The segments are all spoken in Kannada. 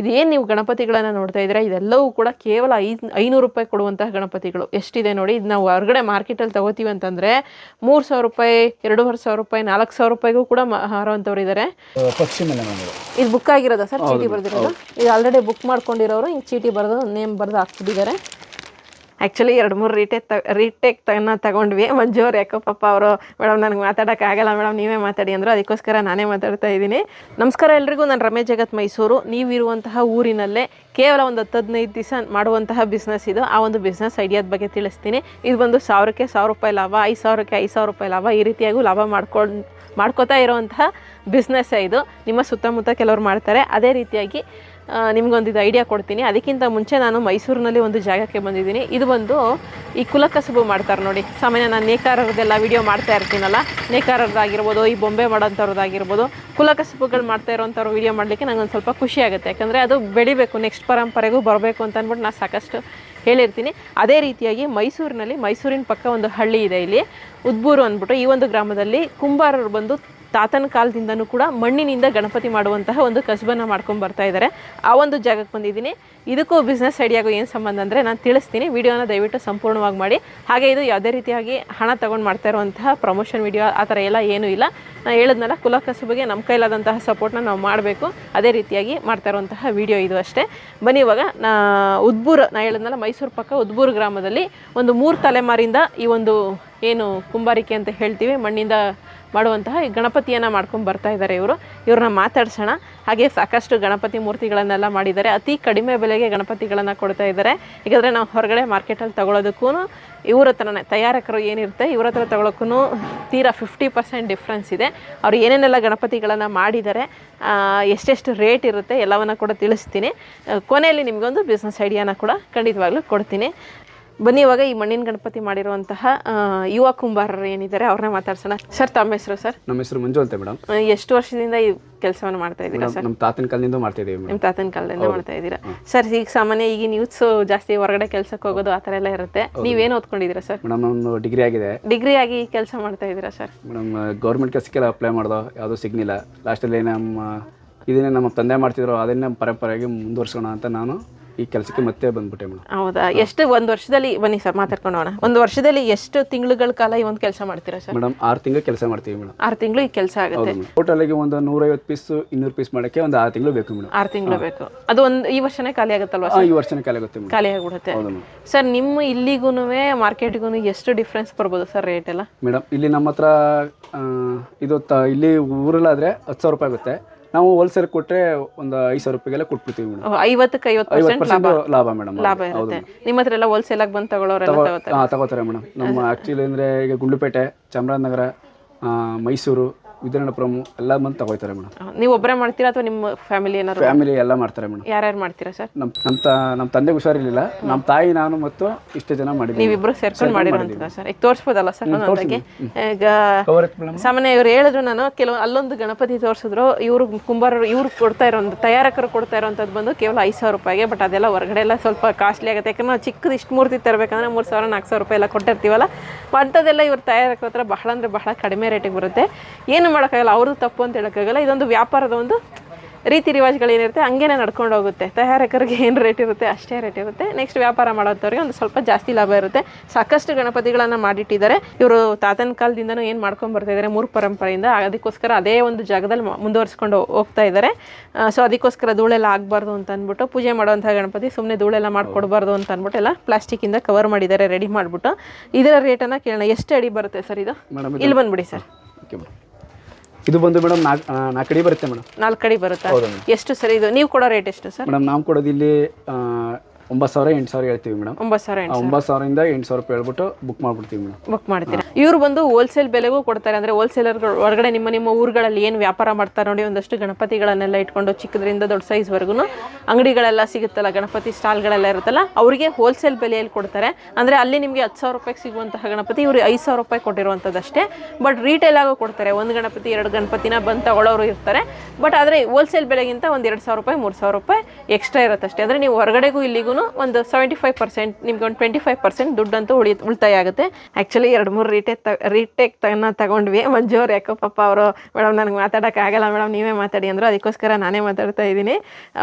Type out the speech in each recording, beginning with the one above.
ಇದೇನು ನೀವು ಗಣಪತಿಗಳನ್ನು ನೋಡ್ತಾ ಇದ್ದೀರಾ? ಇದೆಲ್ಲವೂ ಕೂಡ ಕೇವಲ ಐದು ಐನೂರು ರೂಪಾಯಿ ಕೊಡುವಂತಹ ಗಣಪತಿಗಳು. ಎಷ್ಟಿದೆ ನೋಡಿ ಇದು ನಾವು ಹೊರಗಡೆ ಮಾರ್ಕೆಟಲ್ಲಿ ತಗೋತೀವಿ ಅಂತಂದರೆ ಮೂರು ಸಾವಿರ ರೂಪಾಯಿ ಎರಡೂವರೆ ಸಾವಿರ ರೂಪಾಯಿ ನಾಲ್ಕು ಸಾವಿರ ರೂಪಾಯಿಗೂ ಕೂಡ ಮಾರುವಂಥವ್ರು ಇದ್ದಾರೆ ಇದು ಬುಕ್ ಆಗಿರೋದಾ ಸರ್? ಚೀಟಿ ಬರೆದಿರೋದು? ಇದು ಆಲ್ರೆಡಿ ಬುಕ್ ಮಾಡ್ಕೊಂಡಿರೋರು ಹಿಂಗೆ ಚೀಟಿ ಬರೆದು ನೇಮ್ ಬರೆದು ಹಾಕ್ಬಿಟ್ಟಿದ್ದಾರೆ. ಆ್ಯಕ್ಚುಲಿ ಎರಡು, ಮೂರು ರೀಟೇಕ್ ತ ರೀಟೇಕ್ ತನ್ನ ತಗೊಂಡ್ವಿ. ಮಂಜು ಅವ್ರು ಯಾಕೋ ಪಾಪ ಅವರು, ಮೇಡಮ್, ನನಗೆ ಮಾತಾಡೋಕ್ಕಾಗಲ್ಲ ಮೇಡಮ್, ನೀವೇ ಮಾತಾಡಿ ಅಂದರು. ಅದಕ್ಕೋಸ್ಕರ ನಾನೇ ಮಾತಾಡ್ತಾ ಇದ್ದೀನಿ. ನಮಸ್ಕಾರ ಎಲ್ರಿಗೂ. ನಾನು ರಮೇಶ್ ಜಗತ್ ಮೈಸೂರು. ನೀವಿರುವಂತಹ ಊರಿನಲ್ಲೇ ಕೇವಲ ಒಂದು ಹತ್ತು, ಹದಿನೈದು ದಿವಸ ಮಾಡುವಂತಹ ಬಿಸ್ನೆಸ್ ಇದು. ಆ ಒಂದು ಬಿಸ್ನೆಸ್ ಐಡಿಯಾದ ಬಗ್ಗೆ ತಿಳಿಸ್ತೀನಿ. ಇದು ಬಂದು ಸಾವಿರಕ್ಕೆ ಸಾವಿರ ರೂಪಾಯಿ ಲಾಭ, ಐದು ಸಾವಿರಕ್ಕೆ ಐದು ಸಾವಿರ ರೂಪಾಯಿ ಲಾಭ, ಈ ರೀತಿಯಾಗೂ ಲಾಭ ಮಾಡ್ಕೊಂಡು, ಮಾಡ್ಕೋತಾ ಇರುವಂತಹ ಬಿಸ್ನೆಸ್ಸೇ ಇದು. ನಿಮ್ಮ ಸುತ್ತಮುತ್ತ ಕೆಲವರು ಮಾಡ್ತಾರೆ. ಅದೇ ರೀತಿಯಾಗಿ ಆ, ನಿಮ್ಗೊಂದು ಇದು ಐಡಿಯಾ ಕೊಡ್ತೀನಿ. ಅದಕ್ಕಿಂತ ಮುಂಚೆ ನಾನು ಮೈಸೂರಿನಲ್ಲಿ ಒಂದು ಜಾಗಕ್ಕೆ ಬಂದಿದ್ದೀನಿ. ಇದು ಬಂದು ಈ ಕುಲಕಸುಬು ಮಾಡ್ತಾರೆ ನೋಡಿ. ಸಾಮಾನ್ಯ ನಾನು ನೇಕಾರರದೆಲ್ಲ ವಿಡಿಯೋ ಮಾಡ್ತಾ ಇರ್ತೀನಲ್ಲ? ನೇಕಾರರದಾಗಿರ್ಬೋದು ಈ ಬೊಂಬೆ ಮಾಡೋಂಥವ್ರದ್ದಾಗಿರ್ಬೋದು ಕುಲಕಸುಬುಗಳು ಮಾಡ್ತಾ ಇರೋವಂಥವ್ರು ವಿಡಿಯೋ ಮಾಡಲಿಕ್ಕೆ ನಂಗೆ ಒಂದು ಸ್ವಲ್ಪ ಖುಷಿ ಆಗುತ್ತೆ. ಯಾಕಂದರೆ ಅದು ಬೆಳಿಬೇಕು ನೆಕ್ಸ್ಟ್ ಪರಂಪರೆಗೂ ಬರಬೇಕು ಅಂತ ಅಂದ್ಬಿಟ್ಟು ನಾನು ಸಾಕಷ್ಟು ಹೇಳಿರ್ತೀನಿ. ಅದೇ ರೀತಿಯಾಗಿ ಮೈಸೂರಿನಲ್ಲಿ ಮೈಸೂರಿನ ಪಕ್ಕ ಒಂದು ಹಳ್ಳಿ ಇದೆ ಇಲ್ಲಿ. ಉದ್ಬೂರು ಅಂದ್ಬಿಟ್ಟು ಈ ಒಂದು ಗ್ರಾಮದಲ್ಲಿ ಕುಂಬಾರರು ಬಂದು ತಾತನ ಕಾಲದಿಂದನೂ ಕೂಡ ಮಣ್ಣಿನಿಂದ ಗಣಪತಿ ಮಾಡುವಂತಹ ಒಂದು ಕಸಬನ್ನು ಮಾಡ್ಕೊಂಡು ಬರ್ತಾ ಇದ್ದಾರೆ ಆ ಒಂದು ಜಾಗಕ್ಕೆ ಬಂದಿದ್ದೀನಿ. ಇದಕ್ಕೂ ಬಿಸ್ನೆಸ್ ಐಡಿಯಾಗೋ ಏನು ಸಂಬಂಧ ಅಂದರೆ ನಾನು ತಿಳಿಸ್ತೀನಿ. ವಿಡಿಯೋನ ದಯವಿಟ್ಟು ಸಂಪೂರ್ಣವಾಗಿ ಮಾಡಿ. ಹಾಗೆ ಇದು ಯಾವುದೇ ರೀತಿಯಾಗಿ ಹಣ ತಗೊಂಡು ಮಾಡ್ತಾ ಇರುವಂತಹ ಪ್ರಮೋಷನ್ ವಿಡಿಯೋ ಆ ಥರ ಎಲ್ಲ ಏನೂ ಇಲ್ಲ. ನಾನು ಹೇಳಿದ್ನಲ್ಲ, ಕುಲ ಕಸಬಿಗೆ ನಮ್ಮ ಕೈಲಾದಂತಹ ಸಪೋರ್ಟ್ನ ನಾವು ಮಾಡಬೇಕು. ಅದೇ ರೀತಿಯಾಗಿ ಮಾಡ್ತಾ ಇರುವಂತಹ ವಿಡಿಯೋ ಇದು ಅಷ್ಟೇ. ಬನ್ನಿ ಇವಾಗ, ನಾ ಉದ್ಬೂರು ನಾನು ಹೇಳಿದ್ನಲ್ಲ ಮೈಸೂರು ಪಕ್ಕ ಉದ್ಬೂರು ಗ್ರಾಮದಲ್ಲಿ ಒಂದು ಮೂರು ತಲೆಮಾರಿಂದ ಈ ಒಂದು ಏನು ಕುಂಬಾರಿಕೆ ಅಂತ ಹೇಳ್ತೀವಿ, ಮಣ್ಣಿಂದ ಮಾಡುವಂತಹ ಈ ಗಣಪತಿಯನ್ನು ಮಾಡ್ಕೊಂಡು ಬರ್ತಾ ಇದ್ದಾರೆ ಇವರು. ಇವ್ರನ್ನ ಮಾತಾಡ್ಸೋಣ. ಹಾಗೆ ಸಾಕಷ್ಟು ಗಣಪತಿ ಮೂರ್ತಿಗಳನ್ನೆಲ್ಲ ಮಾಡಿದ್ದಾರೆ. ಅತಿ ಕಡಿಮೆ ಬೆಲೆಗೆ ಗಣಪತಿಗಳನ್ನು ಕೊಡ್ತಾ ಇದ್ದಾರೆ ಯಾಕಂದರೆ ನಾವು ಹೊರಗಡೆ ಮಾರ್ಕೆಟಲ್ಲಿ ತಗೊಳ್ಳೋದಕ್ಕೂ ಇವ್ರ ಹತ್ರನೇ, ತಯಾರಕರು ಏನಿರುತ್ತೆ ಇವ್ರ ಹತ್ರ ತಗೊಳಕ್ಕೂ ತೀರಾ ಫಿಫ್ಟಿ ಪರ್ಸೆಂಟ್ ಡಿಫ್ರೆನ್ಸ್ ಇದೆ. ಅವ್ರು ಏನೇನೆಲ್ಲ ಗಣಪತಿಗಳನ್ನು ಮಾಡಿದ್ದಾರೆ ಎಷ್ಟೆಷ್ಟು ರೇಟ್ ಇರುತ್ತೆ ಎಲ್ಲವನ್ನು ಕೂಡ ತಿಳಿಸ್ತೀನಿ. ಕೊನೆಯಲ್ಲಿ ನಿಮಗೊಂದು ಬಿಸ್ನೆಸ್ ಐಡಿಯಾನ ಕೂಡ ಖಂಡಿತವಾಗ್ಲೂ ಕೊಡ್ತೀನಿ. ಬನ್ನಿ ಇವಾಗ ಈ ಮಣ್ಣಿನ ಗಣಪತಿ ಮಾಡಿರುವಂತಹ ಯುವ ಕುಂಬಾರರು ಏನಿದ್ದಾರೆ ಅವ್ರನ್ನ ಮಾತಾಡ್ಸೋಣ. ಸರ್ ತಮ್ಮ ಹೆಸರು ಸರ್? ನಮ್ಮ ಹೆಸರು ಮಂಜು ಅಂತ ಮೇಡಮ್ ಎಷ್ಟು ವರ್ಷದಿಂದ ಈ ಕೆಲಸವನ್ನು ಮಾಡ್ತಾ ಇದ್ದೀರಾ ಸರ್? ನಮ್ಮ ತಾತನ ಕಾಲದಿಂದ ಮಾಡ್ತಾ ಇದ್ದೀವಿ ನಿಮ್ಮ ತಾತನ ಕಾಲದಿಂದ ಮಾಡ್ತಾ ಇದ್ದೀರಾ? ಸರ್ ಈಗ ಸಾಮಾನ್ಯ ಈಗಿನ ಯೂತ್ಸ್ ಜಾಸ್ತಿ ಹೊರಗಡೆ ಕೆಲಸಕ್ಕೆ ಹೋಗೋದು ಆ ಥರ ಎಲ್ಲ ಇರುತ್ತೆ. ನೀವೇನು ಓದ್ಕೊಂಡಿದ್ದೀರಾ ಸರ್? ಮೇಡಮ್ ನಾನು ಡಿಗ್ರಿ ಆಗಿದೆ. ಡಿಗ್ರಿ ಆಗಿ ಕೆಲಸ ಮಾಡ್ತಾ ಇದ್ದೀರಾ ಸರ್? ಮೇಡಮ್ ಗೌರ್ಮೆಂಟ್ ಕೆಲಸಕ್ಕೆಲ್ಲ ಅಪ್ಲೈ ಮಾಡ್ದೋ ಯಾವುದೂ ಸಿಗ್ಲಿಲ್ಲ. ಲಾಸ್ಟಲ್ಲಿ ನಮ್ಮ ಇದನ್ನೇ ನಮ್ಮ ತಂದೆ ಮಾಡ್ತಿದ್ರು ಅದನ್ನೇ ಪರಂಪರೆಯಾಗಿ ಮುಂದುವರ್ಸೋಣ ಅಂತ ನಾನು ಈ ಕೆಲಸಕ್ಕೆ ಮತ್ತೆ ಬಂದ್ಬಿಟ್ಟೆ ಮೇಡಮ್. ಹೌದಾ? ಎಷ್ಟು ಒಂದು ವರ್ಷದಲ್ಲಿ ಬನ್ನಿ ಸರ್ ಮಾತಾಡ್ಕೊಂಡು ಹೋಗೋಣ. ಒಂದು ವರ್ಷದಲ್ಲಿ ಎಷ್ಟು ತಿಂಗಳುಗಳ ಕಾಲ ಈ ಒಂದು ಕೆಲಸ ಮಾಡ್ತೀರಾ ಸರ್? ಮೇಡಮ್ ಆರು ತಿಂಗಳು ಕೆಲಸ ಮಾಡ್ತೀವಿ ಮೇಡಮ್. ಆರು ತಿಂಗಳು ಈ ಕೆಲಸ ಆಗುತ್ತೆ. ಟೋಟಲಾಗಿ ಒಂದು ನೂರೈವತ್ತು ಪೀಸ್ ಇನ್ನೂರು ಪೀಸ್ ಮಾಡೋಕ್ಕೆ ಒಂದು ಆರು ತಿಂಗಳು ಬೇಕು ಮೇಡಮ್. ಆರು ತಿಂಗಳು ಬೇಕು. ಅದು ಒಂದು ಈ ವರ್ಷನೇ ಖಾಲಿ ಆಗುತ್ತಲ್ವಾ ಈ ವರ್ಷನೇ ಖಾಲಿ ಆಗುತ್ತೆ ಮೇಡಮ್. ಖಾಲಿ ಆಗಿಬಿಡುತ್ತೆ. ಹೌದು ಮೇಡಮ್. ಸರ್ ನಿಮ್ಮ ಇಲ್ಲಿಗೂ ಮಾರ್ಕೆಟ್ಗೂ ಎಷ್ಟು ಡಿಫ್ರೆನ್ಸ್ ಬರ್ಬೋದು ಸರ್ ರೇಟ್ ಎಲ್ಲ? ಮೇಡಮ್ ಇಲ್ಲಿ ನಮ್ಮ ಹತ್ರ ಆ, ಇದು ತ ಇಲ್ಲಿ ಊರಲ್ಲಾದರೆ ಹತ್ತು ಸಾವಿರ ರೂಪಾಯಿ ಆಗುತ್ತೆ. ನಾವು ಹೋಲ್ಸೇಲ್ ಕೊಟ್ಟರೆ ಒಂದು ಐದು ಸಾವಿರ ರೂಪಾಯಿಗೆಲ್ಲ ಕೊಟ್ಬಿಡ್ತೀವಿ ಮೇಡಮ್ ಐವತ್ತಕ್ಕೆ ಐವತ್ತು ಪರ್ಸೆಂಟ್ ಲಾಭ? ಮೇಡಮ್ ಲಾಭ ಇರುತ್ತೆ. ನಿಮ್ಮ ಹತ್ರ ಎಲ್ಲ ಹೋಲ್ಸೇಲ್ ಆಗಿ ಬಂದು ತಗೊಳ್ಳೋರೆಲ್ಲ ತಗೋತಾರೆ. ತಗೋತಾರೆ ಮೇಡಮ್ ನಮ್ಮ ಆ್ಯಕ್ಚುಲಿ ಅಂದರೆ ಈಗ ಗುಂಡ್ಲುಪೇಟೆ ಚಾಮರಾಜನಗರ ಆ, ಮೈಸೂರು ಪ್ರಮು ಎಲ್ಲ ಬಂದು ತಗೋತಾರೆ ಮೇಡಮ್. ನೀವು ಒಬ್ಬರೇ ಮಾಡ್ತೀರಾ ಅಥವಾ ನಿಮ್ಮ ಫ್ಯಾಮಿಲಿ ಏನಾದ್ರು? ಫ್ಯಾಮಿಲಿ ಎಲ್ಲ ಮಾಡ್ತಾರೆ ಮೇಡಮ್. ಯಾರ್ಯಾರು ಮಾಡ್ತೀರಾ ಸರ್? ನಮ್ಮ ನಮ್ಮ ತ ನಮ್ಮ ತಂದೆಗೆ ಹುಷಾರಿರಲಿಲ್ಲ ನಮ್ಮ ತಾಯಿ ನಾನು ಮತ್ತು ಇಷ್ಟು ಜನ ಮಾಡಿದ್ದೀವಿ. ನೀವಿಬ್ರು ಸೇರ್ಕೊಂಡು ಮಾಡಿರೋಂಥದ್ದು ಸರ್. ಈಗ ತೋರಿಸ್ಬೋದಲ್ಲ ಸರ್ ಒಂದೊಂದಾಗಿ ಈಗ ಸಾಮಾನ್ಯ ಇವ್ರು ಹೇಳಿದ್ರು ನಾನು ಕೆಲವು ಅಲ್ಲೊಂದು ಗಣಪತಿ ತೋರಿಸಿದ್ರು ಇವರು ಕುಂಬಾರರು ಇವ್ರು ಕೊಡ್ತಾ ಇರೋ ತಯಾರಕರು ಕೊಡ್ತಾ ಇರೋಂಥದ್ದು ಬಂದು ಕೇವಲ ಐದು ಸಾವಿರ ರೂಪಾಯಿಗೆ ಬಟ್ ಅದೆಲ್ಲ ಹೊರಗಡೆ ಎಲ್ಲ ಸ್ವಲ್ಪ ಕಾಸ್ಟ್ಲಿ ಆಗುತ್ತೆ. ಯಾಕಂದ್ರೆ ನಾವು ಚಿಕ್ಕದು ಇಷ್ಟು ಮೂರ್ತಿ ತರಬೇಕಂದ್ರೆ ಮೂರು ಸಾವಿರ ನಾಲ್ಕು ಸಾವಿರ ರೂಪಾಯಿ ಎಲ್ಲ ಕೊಟ್ಟಿರ್ತೀವಲ್ಲ? ಅಂಥದ್ದೆಲ್ಲ ಇವ್ರ ತಯಾರಕರ ಹತ್ರ ಬಹಳ ಅಂದರೆ ಬಹಳ ಕಡಿಮೆ ರೇಟಿಗೆ ಬರುತ್ತೆ. ಏನು ಮಾಡೋಕ್ಕಾಗಲ್ಲ ಅವ್ರದ್ದು ತಪ್ಪು ಅಂತ ಹೇಳೋಕ್ಕಾಗಲ್ಲ. ಇದೊಂದು ವ್ಯಾಪಾರದ ಒಂದು ರೀತಿ ರಿವಾಜ್ಗಳೇನಿರುತ್ತೆ ಹಂಗೇನೆ ನಡ್ಕೊಂಡು ಹೋಗುತ್ತೆ. ತಯಾರಕರಿಗೆ ಏನು ರೇಟ್ ಇರುತ್ತೆ ಅಷ್ಟೇ ರೇಟ್ ಇರುತ್ತೆ. ನೆಕ್ಸ್ಟ್ ವ್ಯಾಪಾರ ಮಾಡೋಂಥವ್ರಿಗೆ ಒಂದು ಸ್ವಲ್ಪ ಜಾಸ್ತಿ ಲಾಭ ಇರುತ್ತೆ. ಸಾಕಷ್ಟು ಗಣಪತಿಗಳನ್ನು ಮಾಡಿಟ್ಟಿದ್ದಾರೆ. ಇವರು ತಾತನ ಕಾಲದಿಂದನೂ ಏನು ಮಾಡ್ಕೊಂಡು ಬರ್ತಾ ಇದ್ದಾರೆ ಮೂರು ಪರಂಪರೆಯಿಂದ ಅದಕ್ಕೋಸ್ಕರ ಅದೇ ಒಂದು ಜಾಗದಲ್ಲಿ ಮುಂದುವರಿಸ್ಕೊಂಡು ಹೋಗ್ತಾ ಇದ್ದಾರೆ ಸೊ ಅದಕ್ಕೋಸ್ಕರ ಧೂಳೆಲ್ಲ ಆಗಬಾರ್ದು ಅಂತ ಅಂದ್ಬಿಟ್ಟು ಪೂಜೆ ಮಾಡುವಂಥ ಗಣಪತಿ ಸುಮ್ಮನೆ ಧೂಳೆಲ್ಲ ಮಾಡಿಕೊಡ್ಬಾರ್ದು ಅಂತ ಅಂದ್ಬಿಟ್ಟು ಎಲ್ಲ ಪ್ಲಾಸ್ಟಿಕಿಂದ ಕವರ್ ಮಾಡಿದ್ದಾರೆ ರೆಡಿ ಮಾಡಿಬಿಟ್ಟು. ಇದರ ರೇಟನ್ನು ಕೇಳೋಣ. ಎಷ್ಟು ಅಡಿ ಬರುತ್ತೆ ಸರ್ ಇದು? ಇಲ್ಲಿ ಬಂದ್ಬಿಡಿ ಸರ್. ಓಕೆ ಇದು ಬಂದು ಮೇಡಮ್ ನಾಲ್ಕು ಅಡಿ ಬರುತ್ತೆ ಮೇಡಮ್. ನಾಲ್ಕು ಅಡಿ ಬರುತ್ತೆ? ಹೌದು ಮೇಡಮ್. ಎಷ್ಟು ಸರ್ ಇದು? ನೀವು ಕೊಡೋ ರೇಟ್ ಎಷ್ಟು ಸರ್? ಮೇಡಮ್ ನಾವು ಕೊಡೋದು ಇಲ್ಲಿ ಆ, ಒಂಬತ್ತು ಸಾವಿರ ಎಂಟು ಸಾವಿರ ಹೇಳ್ತೀವಿ ಮೇಡಮ್. ಒಂಬತ್ತು ಸಾವಿರ ಎಂಟು ಒಂಬತ್ತು ಸಾವಿರದಿಂದ ಎಂಟು ಸಾವಿರ ರೂಪಾಯಿ ಹೇಳ್ಬಿಟ್ಟು ಬುಕ್ ಮಾಡ್ಬಿಡ್ತೀವಿ ಮೇಡಮ್. ಬುಕ್ ಮಾಡ್ತೀರಾ? ಇವ್ರು ಬಂದು ಹೋಲ್ಸೇಲ್ ಬೆಲೆಗೂ ಕೊಡ್ತಾರೆ ಅಂದ್ರೆ ಹೋಲ್ಸೇಲರ್ಗಳು ಹೊರಗಡೆ ನಿಮ್ಮ ನಿಮ್ಮ ಊರುಗಳಲ್ಲಿ ಏನು ವ್ಯಾಪಾರ ಮಾಡ್ತಾರೆ ನೋಡಿ ಒಂದಷ್ಟು ಗಣಪತಿಗಳನ್ನೆಲ್ಲ ಇಟ್ಕೊಂಡು ಚಿಕ್ಕದ್ರಿಂದ ದೊಡ್ಡ ಸೈಜ್ವರೆಗೂ ಅಂಗಡಿಗಳೆಲ್ಲ ಸಿಗುತ್ತಲ್ಲ ಗಣಪತಿ ಸ್ಟಾಲ್ಗಳೆಲ್ಲ ಇರುತ್ತಲ್ಲ ಅವರಿಗೆ ಹೋಲ್ಸೇಲ್ ಬೆಲೆಯಲ್ಲಿ ಕೊಡ್ತಾರೆ. ಅಂದ್ರೆ ಅಲ್ಲಿ ನಿಮಗೆ ಹತ್ತು ಸಾವಿರ ರೂಪಾಯಿಗೆ ಸಿಗುವಂತಹ ಗಣಪತಿ ಇವರು ಐದು ಸಾವಿರ ರೂಪಾಯಿ ಕೊಟ್ಟಿರುವಂಥದ್ದಷ್ಟೇ ಬಟ್ ರೀಟೇಲ್ ಆಗೋ ಕೊಡ್ತಾರೆ ಒಂದು ಗಣಪತಿ ಎರಡು ಗಣಪತಿನ ಬಂದು ತಗೊಳ್ಳೋರು ಇರ್ತಾರೆ. ಬಟ್ ಆದರೆ ಹೋಲ್ಸೇಲ್ ಬೆಲೆಗಿಂತ ಒಂದು ಎರಡು ಸಾವಿರ ರೂಪಾಯಿ ಮೂರು ಸಾವಿರ ರೂಪಾಯಿ ಎಕ್ಸ್ಟ್ರಾ ಇರುತ್ತಷ್ಟೇ. ಅಂದರೆ ನೀವು ಹೊರಗಡೆಗೂ ಇಲ್ಲಿಗೂ ಒಂದು ಸೆವೆಂಟಿ ಫೈವ್ ಪರ್ಸೆಂಟ್ ನಿಮ್ಗೆ ಒಂದು ಟ್ವೆಂಟಿ ಫೈವ್ ಪರ್ಸೆಂಟ್ ದುಡ್ಡಂತೂ ಉಳಿ ಉಳಿತಾಯ ಆಗುತ್ತೆ ಆ್ಯಕ್ಚುಲಿ ಎರಡು ಮೂರು ರೀಟೇಕ್ ತ ರೀಟೇಕ್ ತನ್ನ ತಗೊಂಡ್ವಿ. ಮಂಜೋರು ಯಾಕೋ ಪಾಪ ಅವರು, ಮೇಡಮ್ ನನಗೆ ಮಾತಾಡೋಕ್ಕಾಗಲ್ಲ ಮೇಡಮ್ ನೀವೇ ಮಾತಾಡಿ ಅಂದರು. ಅದಕ್ಕೋಸ್ಕರ ನಾನೇ ಮಾತಾಡ್ತಾ ಇದ್ದೀನಿ.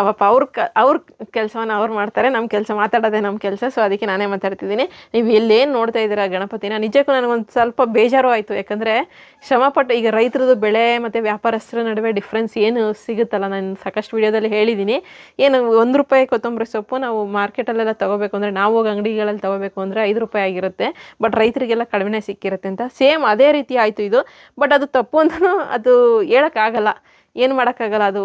ಪಾಪ ಅವ್ರ ಕ, ಅವ್ರ ಕೆಲಸವನ್ನು ಅವ್ರು ಮಾಡ್ತಾರೆ. ನಮ್ಮ ಕೆಲಸ ಮಾತಾಡೋದೇ ನಮ್ಮ ಕೆಲಸ, ಸೊ ಅದಕ್ಕೆ ನಾನೇ ಮಾತಾಡ್ತಿದ್ದೀನಿ. ನೀವು ಇಲ್ಲೇನು ನೋಡ್ತಾ ಇದ್ದೀರಾ ಗಣಪತಿನ? ನಿಜಕ್ಕೂ ನನಗೊಂದು ಸ್ವಲ್ಪ ಬೇಜಾರು ಆಯಿತು. ಯಾಕಂದರೆ ಶ್ರಮಪಟ್ಟು ಈಗ ರೈತರದ್ದು ಬೆಳೆ ಮತ್ತು ವ್ಯಾಪಾರಸ್ಥರ ನಡುವೆ ಡಿಫ್ರೆನ್ಸ್ ಏನು ಸಿಗುತ್ತಲ್ಲ? ನಾನು ಸಾಕಷ್ಟು ವಿಡಿಯೋದಲ್ಲಿ ಹೇಳಿದ್ದೀನಿ ಏನು ಒಂದು ರೂಪಾಯಿ ಕೊತ್ತಂಬರಿ ಸೊಪ್ಪು ನಾವು ಮಾರ್ಕೆಟಲ್ಲೆಲ್ಲ ತೊಗೋಬೇಕು ಅಂದರೆ, ನಾವು ಹೋಗಿ ಅಂಗಡಿಗಳಲ್ಲಿ ತೊಗೋಬೇಕು ಅಂದರೆ ಐದು ರೂಪಾಯಿ ಆಗಿರುತ್ತೆ. ಬಟ್ ರೈತರಿಗೆಲ್ಲ ಕಡಿಮೆ ಸಿಕ್ಕಿರುತ್ತೆ ಅಂತ. ಸೇಮ್ ಅದೇ ರೀತಿ ಆಯಿತು ಇದು. ಬಟ್ ಅದು ತಪ್ಪು ಅಂತಲೂ ಅದು ಹೇಳೋಕ್ಕಾಗಲ್ಲ. ಏನು ಮಾಡೋಕ್ಕಾಗಲ್ಲ? ಅದು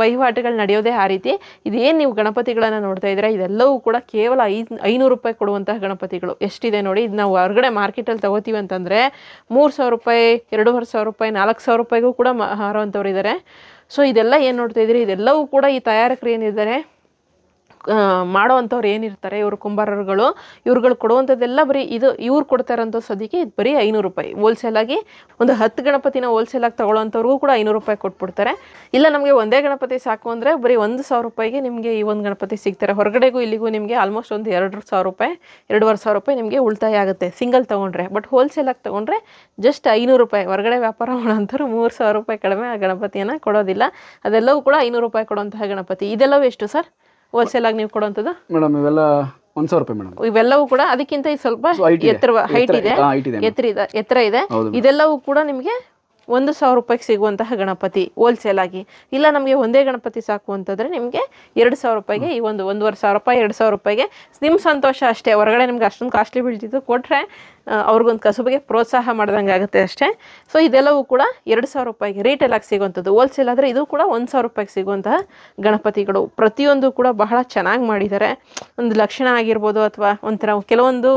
ವಹಿವಾಟುಗಳು ನಡೆಯೋದೇ ಆ ರೀತಿ. ಇದೇನು ನೀವು ಗಣಪತಿಗಳನ್ನು ನೋಡ್ತಾ ಇದ್ದೀರಾ? ಇದೆಲ್ಲವೂ ಕೂಡ ಕೇವಲ ಐದು, ಐನೂರು ರೂಪಾಯಿ ಕೊಡುವಂತಹ ಗಣಪತಿಗಳು. ಎಷ್ಟಿದೆ ನೋಡಿ, ಇದು ನಾವು ಹೊರಗಡೆ ಮಾರ್ಕೆಟಲ್ಲಿ ತಗೋತೀವಿ ಅಂತಂದರೆ, ಮೂರು ಸಾವಿರ ರೂಪಾಯಿ, ಎರಡೂವರೆ ಸಾವಿರ ರೂಪಾಯಿ, ನಾಲ್ಕು ಸಾವಿರ ರೂಪಾಯಿಗೂ ಕೂಡ ಮಾರುವಂಥವ್ರು ಇದ್ದಾರೆ ಸೊ ಇದೆಲ್ಲ ಏನು ನೋಡ್ತಾ ಇದ್ದೀರಿ? ಇದೆಲ್ಲವೂ ಕೂಡ ಈ ತಯಾರಕರು ಏನಿದ್ದಾರೆ? ಮಾಡೋವಂಥವ್ರು ಏನಿರ್ತಾರೆ, ಇವರು ಕುಂಬಾರರುಗಳು, ಇವ್ರುಗಳು ಕೊಡುವಂಥದ್ದೆಲ್ಲ ಬರೀ ಇದು, ಇವ್ರು ಕೊಡ್ತಾ ಇರೋಂಥ ಸದ್ಯಕ್ಕೆ ಇದು ಬರೀ ಐನೂರು ರೂಪಾಯಿ. ಹೋಲ್ಸೇಲಾಗಿ ಒಂದು ಹತ್ತು ಗಣಪತಿನ ಹೋಲ್ಸೇಲಾಗಿ ತೊಗೊಳ್ಳೋಂಥವ್ರಿಗೂ ಕೂಡ ಐನೂರು ರೂಪಾಯಿ ಕೊಟ್ಬಿಡ್ತಾರೆ. ಇಲ್ಲ, ನಮಗೆ ಒಂದೇ ಗಣಪತಿ ಸಾಕು ಅಂದರೆ ಬರೀ ಒಂದು ಸಾವಿರ ರೂಪಾಯಿಗೆ ನಿಮಗೆ ಈ ಒಂದು ಗಣಪತಿ ಸಿಗ್ತಾರೆ. ಹೊರಗಡೆಗೂ ಇಲ್ಲಿಗೂ ನಿಮಗೆ ಆಲ್ಮೋಸ್ಟ್ ಒಂದು ಎರಡು ಸಾವಿರ ರೂಪಾಯಿ, ಎರಡೂವರೆ ಸಾವಿರ ರೂಪಾಯಿ ನಿಮಗೆ ಉಳಿತಾಯ ಆಗುತ್ತೆ ಸಿಂಗಲ್ ತೊಗೊಂಡ್ರೆ. ಬಟ್ ಹೋಲ್ಸೇಲಾಗಿ ತೊಗೊಂಡ್ರೆ ಜಸ್ಟ್ ಐನೂರು ರೂಪಾಯಿ. ಹೊರಗಡೆ ವ್ಯಾಪಾರ ಮಾಡೋಂಥವ್ರು ಮೂರು ಸಾವಿರ ರೂಪಾಯಿ ಕಡಿಮೆ ಆ ಗಣಪತಿಯನ್ನು ಕೊಡೋದಿಲ್ಲ. ಅದೆಲ್ಲವೂ ಕೂಡ ಐನೂರು ರೂಪಾಯಿ ಕೊಡುವಂತಹ ಗಣಪತಿ. ಇದೆಲ್ಲವೂ ಎಷ್ಟು ಸರ್? ಹೋಲ್ಸೇಲಾಗಿ ನೀವು ಕೊಡುವಂಥದ್ದು? ಮೇಡಮ್ ಇವೆಲ್ಲ ಒಂದ್ ಸಾವಿರ ರೂಪಾಯಿ ಮೇಡಮ್. ಇವೆಲ್ಲವೂ ಕೂಡ ಅದಕ್ಕಿಂತ ಇದು ಸ್ವಲ್ಪ height ಇದೆ. ಎತ್ತರ ಹೈಟ್ ಇದೆ. ಹಾ, height ಇದೆ. ಎತ್ತರ ಇದೆ ಎತ್ತರ ಇದೆ. ಹೌದು. ಇದೆಲ್ಲವೂ ಕೂಡ ನಿಮಗೆ ಒಂದು ಸಾವಿರ ರೂಪಾಯಿಗೆ ಸಿಗುವಂತಹ ಗಣಪತಿ ಹೋಲ್ಸೇಲ್ ಆಗಿ. ಇಲ್ಲ ನಮಗೆ ಒಂದೇ ಗಣಪತಿ ಸಾಕು ಅಂತಂದ್ರೆ ನಿಮಗೆ ಎರಡು ಸಾವಿರ ರೂಪಾಯಿಗೆ ಈ ಒಂದು ಒಂದೂವರೆ ಸಾವಿರ ರೂಪಾಯಿ ಎರಡು ಸಾವಿರ ರೂಪಾಯಿಗೆ. ನಿಮ್ಮ ಸಂತೋಷ ಅಷ್ಟೇ. ಹೊರಗಡೆ ನಿಮ್ಗೆ ಅಷ್ಟೊಂದು ಕಾಸ್ಟ್ಲಿ ಬೀಳ್ತಿದ್ದು ಕೊಟ್ಟರೆ ಅವ್ರಿಗೊಂದು ಕಸುಬಿಗೆ ಪ್ರೋತ್ಸಾಹ ಮಾಡ್ದಂಗೆ ಆಗುತ್ತೆ ಅಷ್ಟೇ. ಸೊ ಇದೆಲ್ಲವೂ ಕೂಡ ಎರಡು ಸಾವಿರ ರೂಪಾಯಿಗೆ ರಿಟೇಲ್ ಆಗಿ ಸಿಗುವಂಥದ್ದು. ಹೋಲ್ಸೇಲ್ ಆದರೆ ಇದು ಕೂಡ ಒಂದು ಸಾವಿರ ರೂಪಾಯಿಗೆ ಸಿಗುವಂತಹ ಗಣಪತಿಗಳು. ಪ್ರತಿಯೊಂದು ಕೂಡ ಬಹಳ ಚೆನ್ನಾಗಿ ಮಾಡಿದ್ದಾರೆ. ಒಂದು ಲಕ್ಷಣ ಆಗಿರ್ಬೋದು ಅಥವಾ ಒಂಥರ ಕೆಲವೊಂದು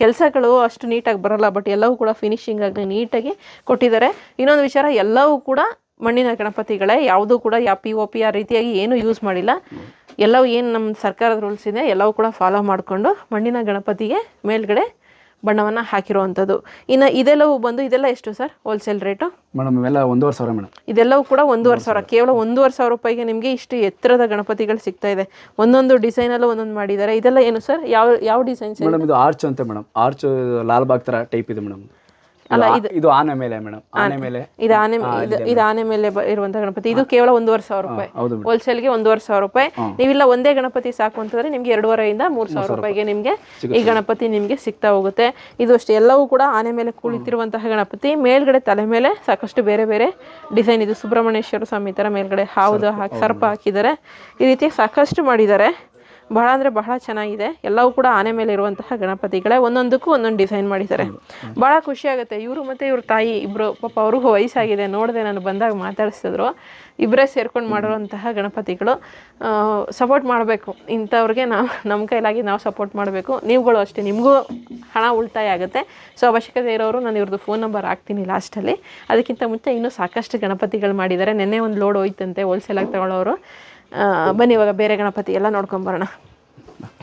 ಕೆಲಸಗಳು ಅಷ್ಟು ನೀಟಾಗಿ ಬರಲ್ಲ ಬಟ್ ಎಲ್ಲವೂ ಕೂಡ ಫಿನಿಶಿಂಗ್ ಆಗಲಿ ನೀಟಾಗಿ ಕೊಟ್ಟಿದ್ದಾರೆ. ಇನ್ನೊಂದು ವಿಚಾರ, ಎಲ್ಲವೂ ಕೂಡ ಮಣ್ಣಿನ ಗಣಪತಿಗಳೇ. ಯಾವುದೂ ಕೂಡ ಯಾ ಪಿ ಒ ಪಿ ಆ ರೀತಿಯಾಗಿ ಏನೂ ಯೂಸ್ ಮಾಡಿಲ್ಲ. ಎಲ್ಲವೂ ಏನು ನಮ್ಮ ಸರ್ಕಾರದ ರೂಲ್ಸ್ ಇದೆ, ಎಲ್ಲವೂ ಕೂಡ ಫಾಲೋ ಮಾಡಿಕೊಂಡು ಮಣ್ಣಿನ ಗಣಪತಿಗೆ ಮೇಲ್ಗಡೆ ಬಣ್ಣವನ್ನು ಹಾಕಿರುವಂಥದ್ದು ಇನ್ನು ಇದೆಲ್ಲವೂ ಬಂದು ಇದೆಲ್ಲ ಎಷ್ಟು ಸರ್ ಹೋಲ್ಸೇಲ್ ರೇಟು ಮೇಡಮ್ ಇವೆಲ್ಲ ಒಂದೂವರೆ ಸಾವಿರ ಮೇಡಮ್. ಇದೆಲ್ಲವೂ ಕೂಡ ಒಂದೂವರೆ ಸಾವಿರ. ಕೇವಲ ಒಂದೂವರೆ ಸಾವಿರ ರೂಪಾಯಿಗೆ ನಿಮಗೆ ಇಷ್ಟು ಎತ್ತರದ ಗಣಪತಿಗಳು ಸಿಗ್ತಾ ಇದೆ. ಒಂದೊಂದು ಡಿಸೈನಲ್ಲೂ ಒಂದೊಂದು ಮಾಡಿದ್ದಾರೆ. ಇದೆಲ್ಲ ಏನು ಸರ್? ಯಾವ ಯಾವ ಡಿಸೈನ್ಸ್ ಮೇಡಮ್ ಇದು ಆರ್ಚ್ ಅಂತ ಮೇಡಮ್. ಆರ್ಚ್ ಲಾಲ್ಬಾಗ್ ಥರ ಟೈಪ್ ಇದೆ ಮೇಡಮ್. ಇದು ಆನೆ ಮೇಲೆ ಮೇಡಮ್ ಆನೆ ಮೇಲೆ ಇದು ಆನೆ ಇದು ಆನೆ ಮೇಲೆ ಇರುವಂತಹ ಗಣಪತಿ. ಇದು ಕೇವಲ ಒಂದೂವರೆ ಸಾವಿರ ರೂಪಾಯಿ. ಹೋಲ್ಸೇಲ್ಗೆ ಒಂದೂವರೆ ಸಾವಿರ ರೂಪಾಯಿ. ನೀವಿಲ್ಲ ಒಂದೇ ಗಣಪತಿ ಸಾಕು ಅಂತಂದ್ರೆ ನಿಮ್ಗೆ ಎರಡೂವರೆಯಿಂದ ಮೂರ್ ಸಾವಿರ ರೂಪಾಯಿಗೆ ನಿಮಗೆ ಈ ಗಣಪತಿ ನಿಮಗೆ ಸಿಗ್ತಾ ಹೋಗುತ್ತೆ. ಇದು ಅಷ್ಟೇ ಎಲ್ಲವೂ ಕೂಡ ಆನೆ ಮೇಲೆ ಕುಳಿತಿರುವಂತಹ ಗಣಪತಿ. ಮೇಲ್ಗಡೆ ತಲೆ ಮೇಲೆ ಸಾಕಷ್ಟು ಬೇರೆ ಬೇರೆ ಡಿಸೈನ್ ಇದು ಸುಬ್ರಹ್ಮಣ್ಯೇಶ್ವರ ಸ್ವಾಮಿ ತರ ಮೇಲ್ಗಡೆ ಹಾವುದು ಹಾಕಿ ಸರ್ಪ ಹಾಕಿದ್ದಾರೆ. ಈ ರೀತಿ ಸಾಕಷ್ಟು ಮಾಡಿದ್ದಾರೆ. ಬಹಳ ಅಂದರೆ ಬಹಳ ಚೆನ್ನಾಗಿದೆ. ಎಲ್ಲವೂ ಕೂಡ ಆನೆ ಮೇಲೆ ಇರುವಂತಹ ಗಣಪತಿಗಳೇ ಒಂದೊಂದಕ್ಕೂ ಒಂದೊಂದು ಡಿಸೈನ್ ಮಾಡಿದ್ದಾರೆ. ಭಾಳ ಖುಷಿ ಆಗುತ್ತೆ. ಇವರು ಮತ್ತು ಇವ್ರ ತಾಯಿ ಇಬ್ಬರು ಪಾಪ ಅವ್ರಿಗೂ ವಯಸ್ಸಾಗಿದೆ. ನೋಡಿದೆ ನಾನು ಬಂದಾಗ ಮಾತಾಡಿಸಿದ್ರು. ಇಬ್ಬರೇ ಸೇರ್ಕೊಂಡು ಮಾಡಿರುವಂತಹ ಗಣಪತಿಗಳು. ಸಪೋರ್ಟ್ ಮಾಡಬೇಕು. ಇಂಥವ್ರಿಗೆ ನಾವು ನಮ್ಮ ಕೈಲಾಗಿ ನಾವು ಸಪೋರ್ಟ್ ಮಾಡಬೇಕು. ನೀವುಗಳು ಅಷ್ಟೇ. ನಿಮಗೂ ಹಣ ಉಳಿತಾಯ ಆಗುತ್ತೆ. ಸೊ ಅವಶ್ಯಕತೆ ಇರೋರು ನಾನು ಇವ್ರದ್ದು ಫೋನ್ ನಂಬರ್ ಹಾಕ್ತೀನಿ ಲಾಸ್ಟಲ್ಲಿ ಅದಕ್ಕಿಂತ ಮುಂಚೆ ಇನ್ನೂ ಸಾಕಷ್ಟು ಗಣಪತಿಗಳು ಮಾಡಿದ್ದಾರೆ. ನೆನ್ನೆ ಒಂದು ಲೋಡ್ ಹೋಯ್ತಂತೆ ಹೋಲ್ಸೇಲಾಗಿ ತಗೊಳ್ಳೋರು ಬನ್ನಿ ಇವಾಗ ಬೇರೆ ಗಣಪತಿ ಎಲ್ಲ ನೋಡ್ಕೊಂಬರೋಣ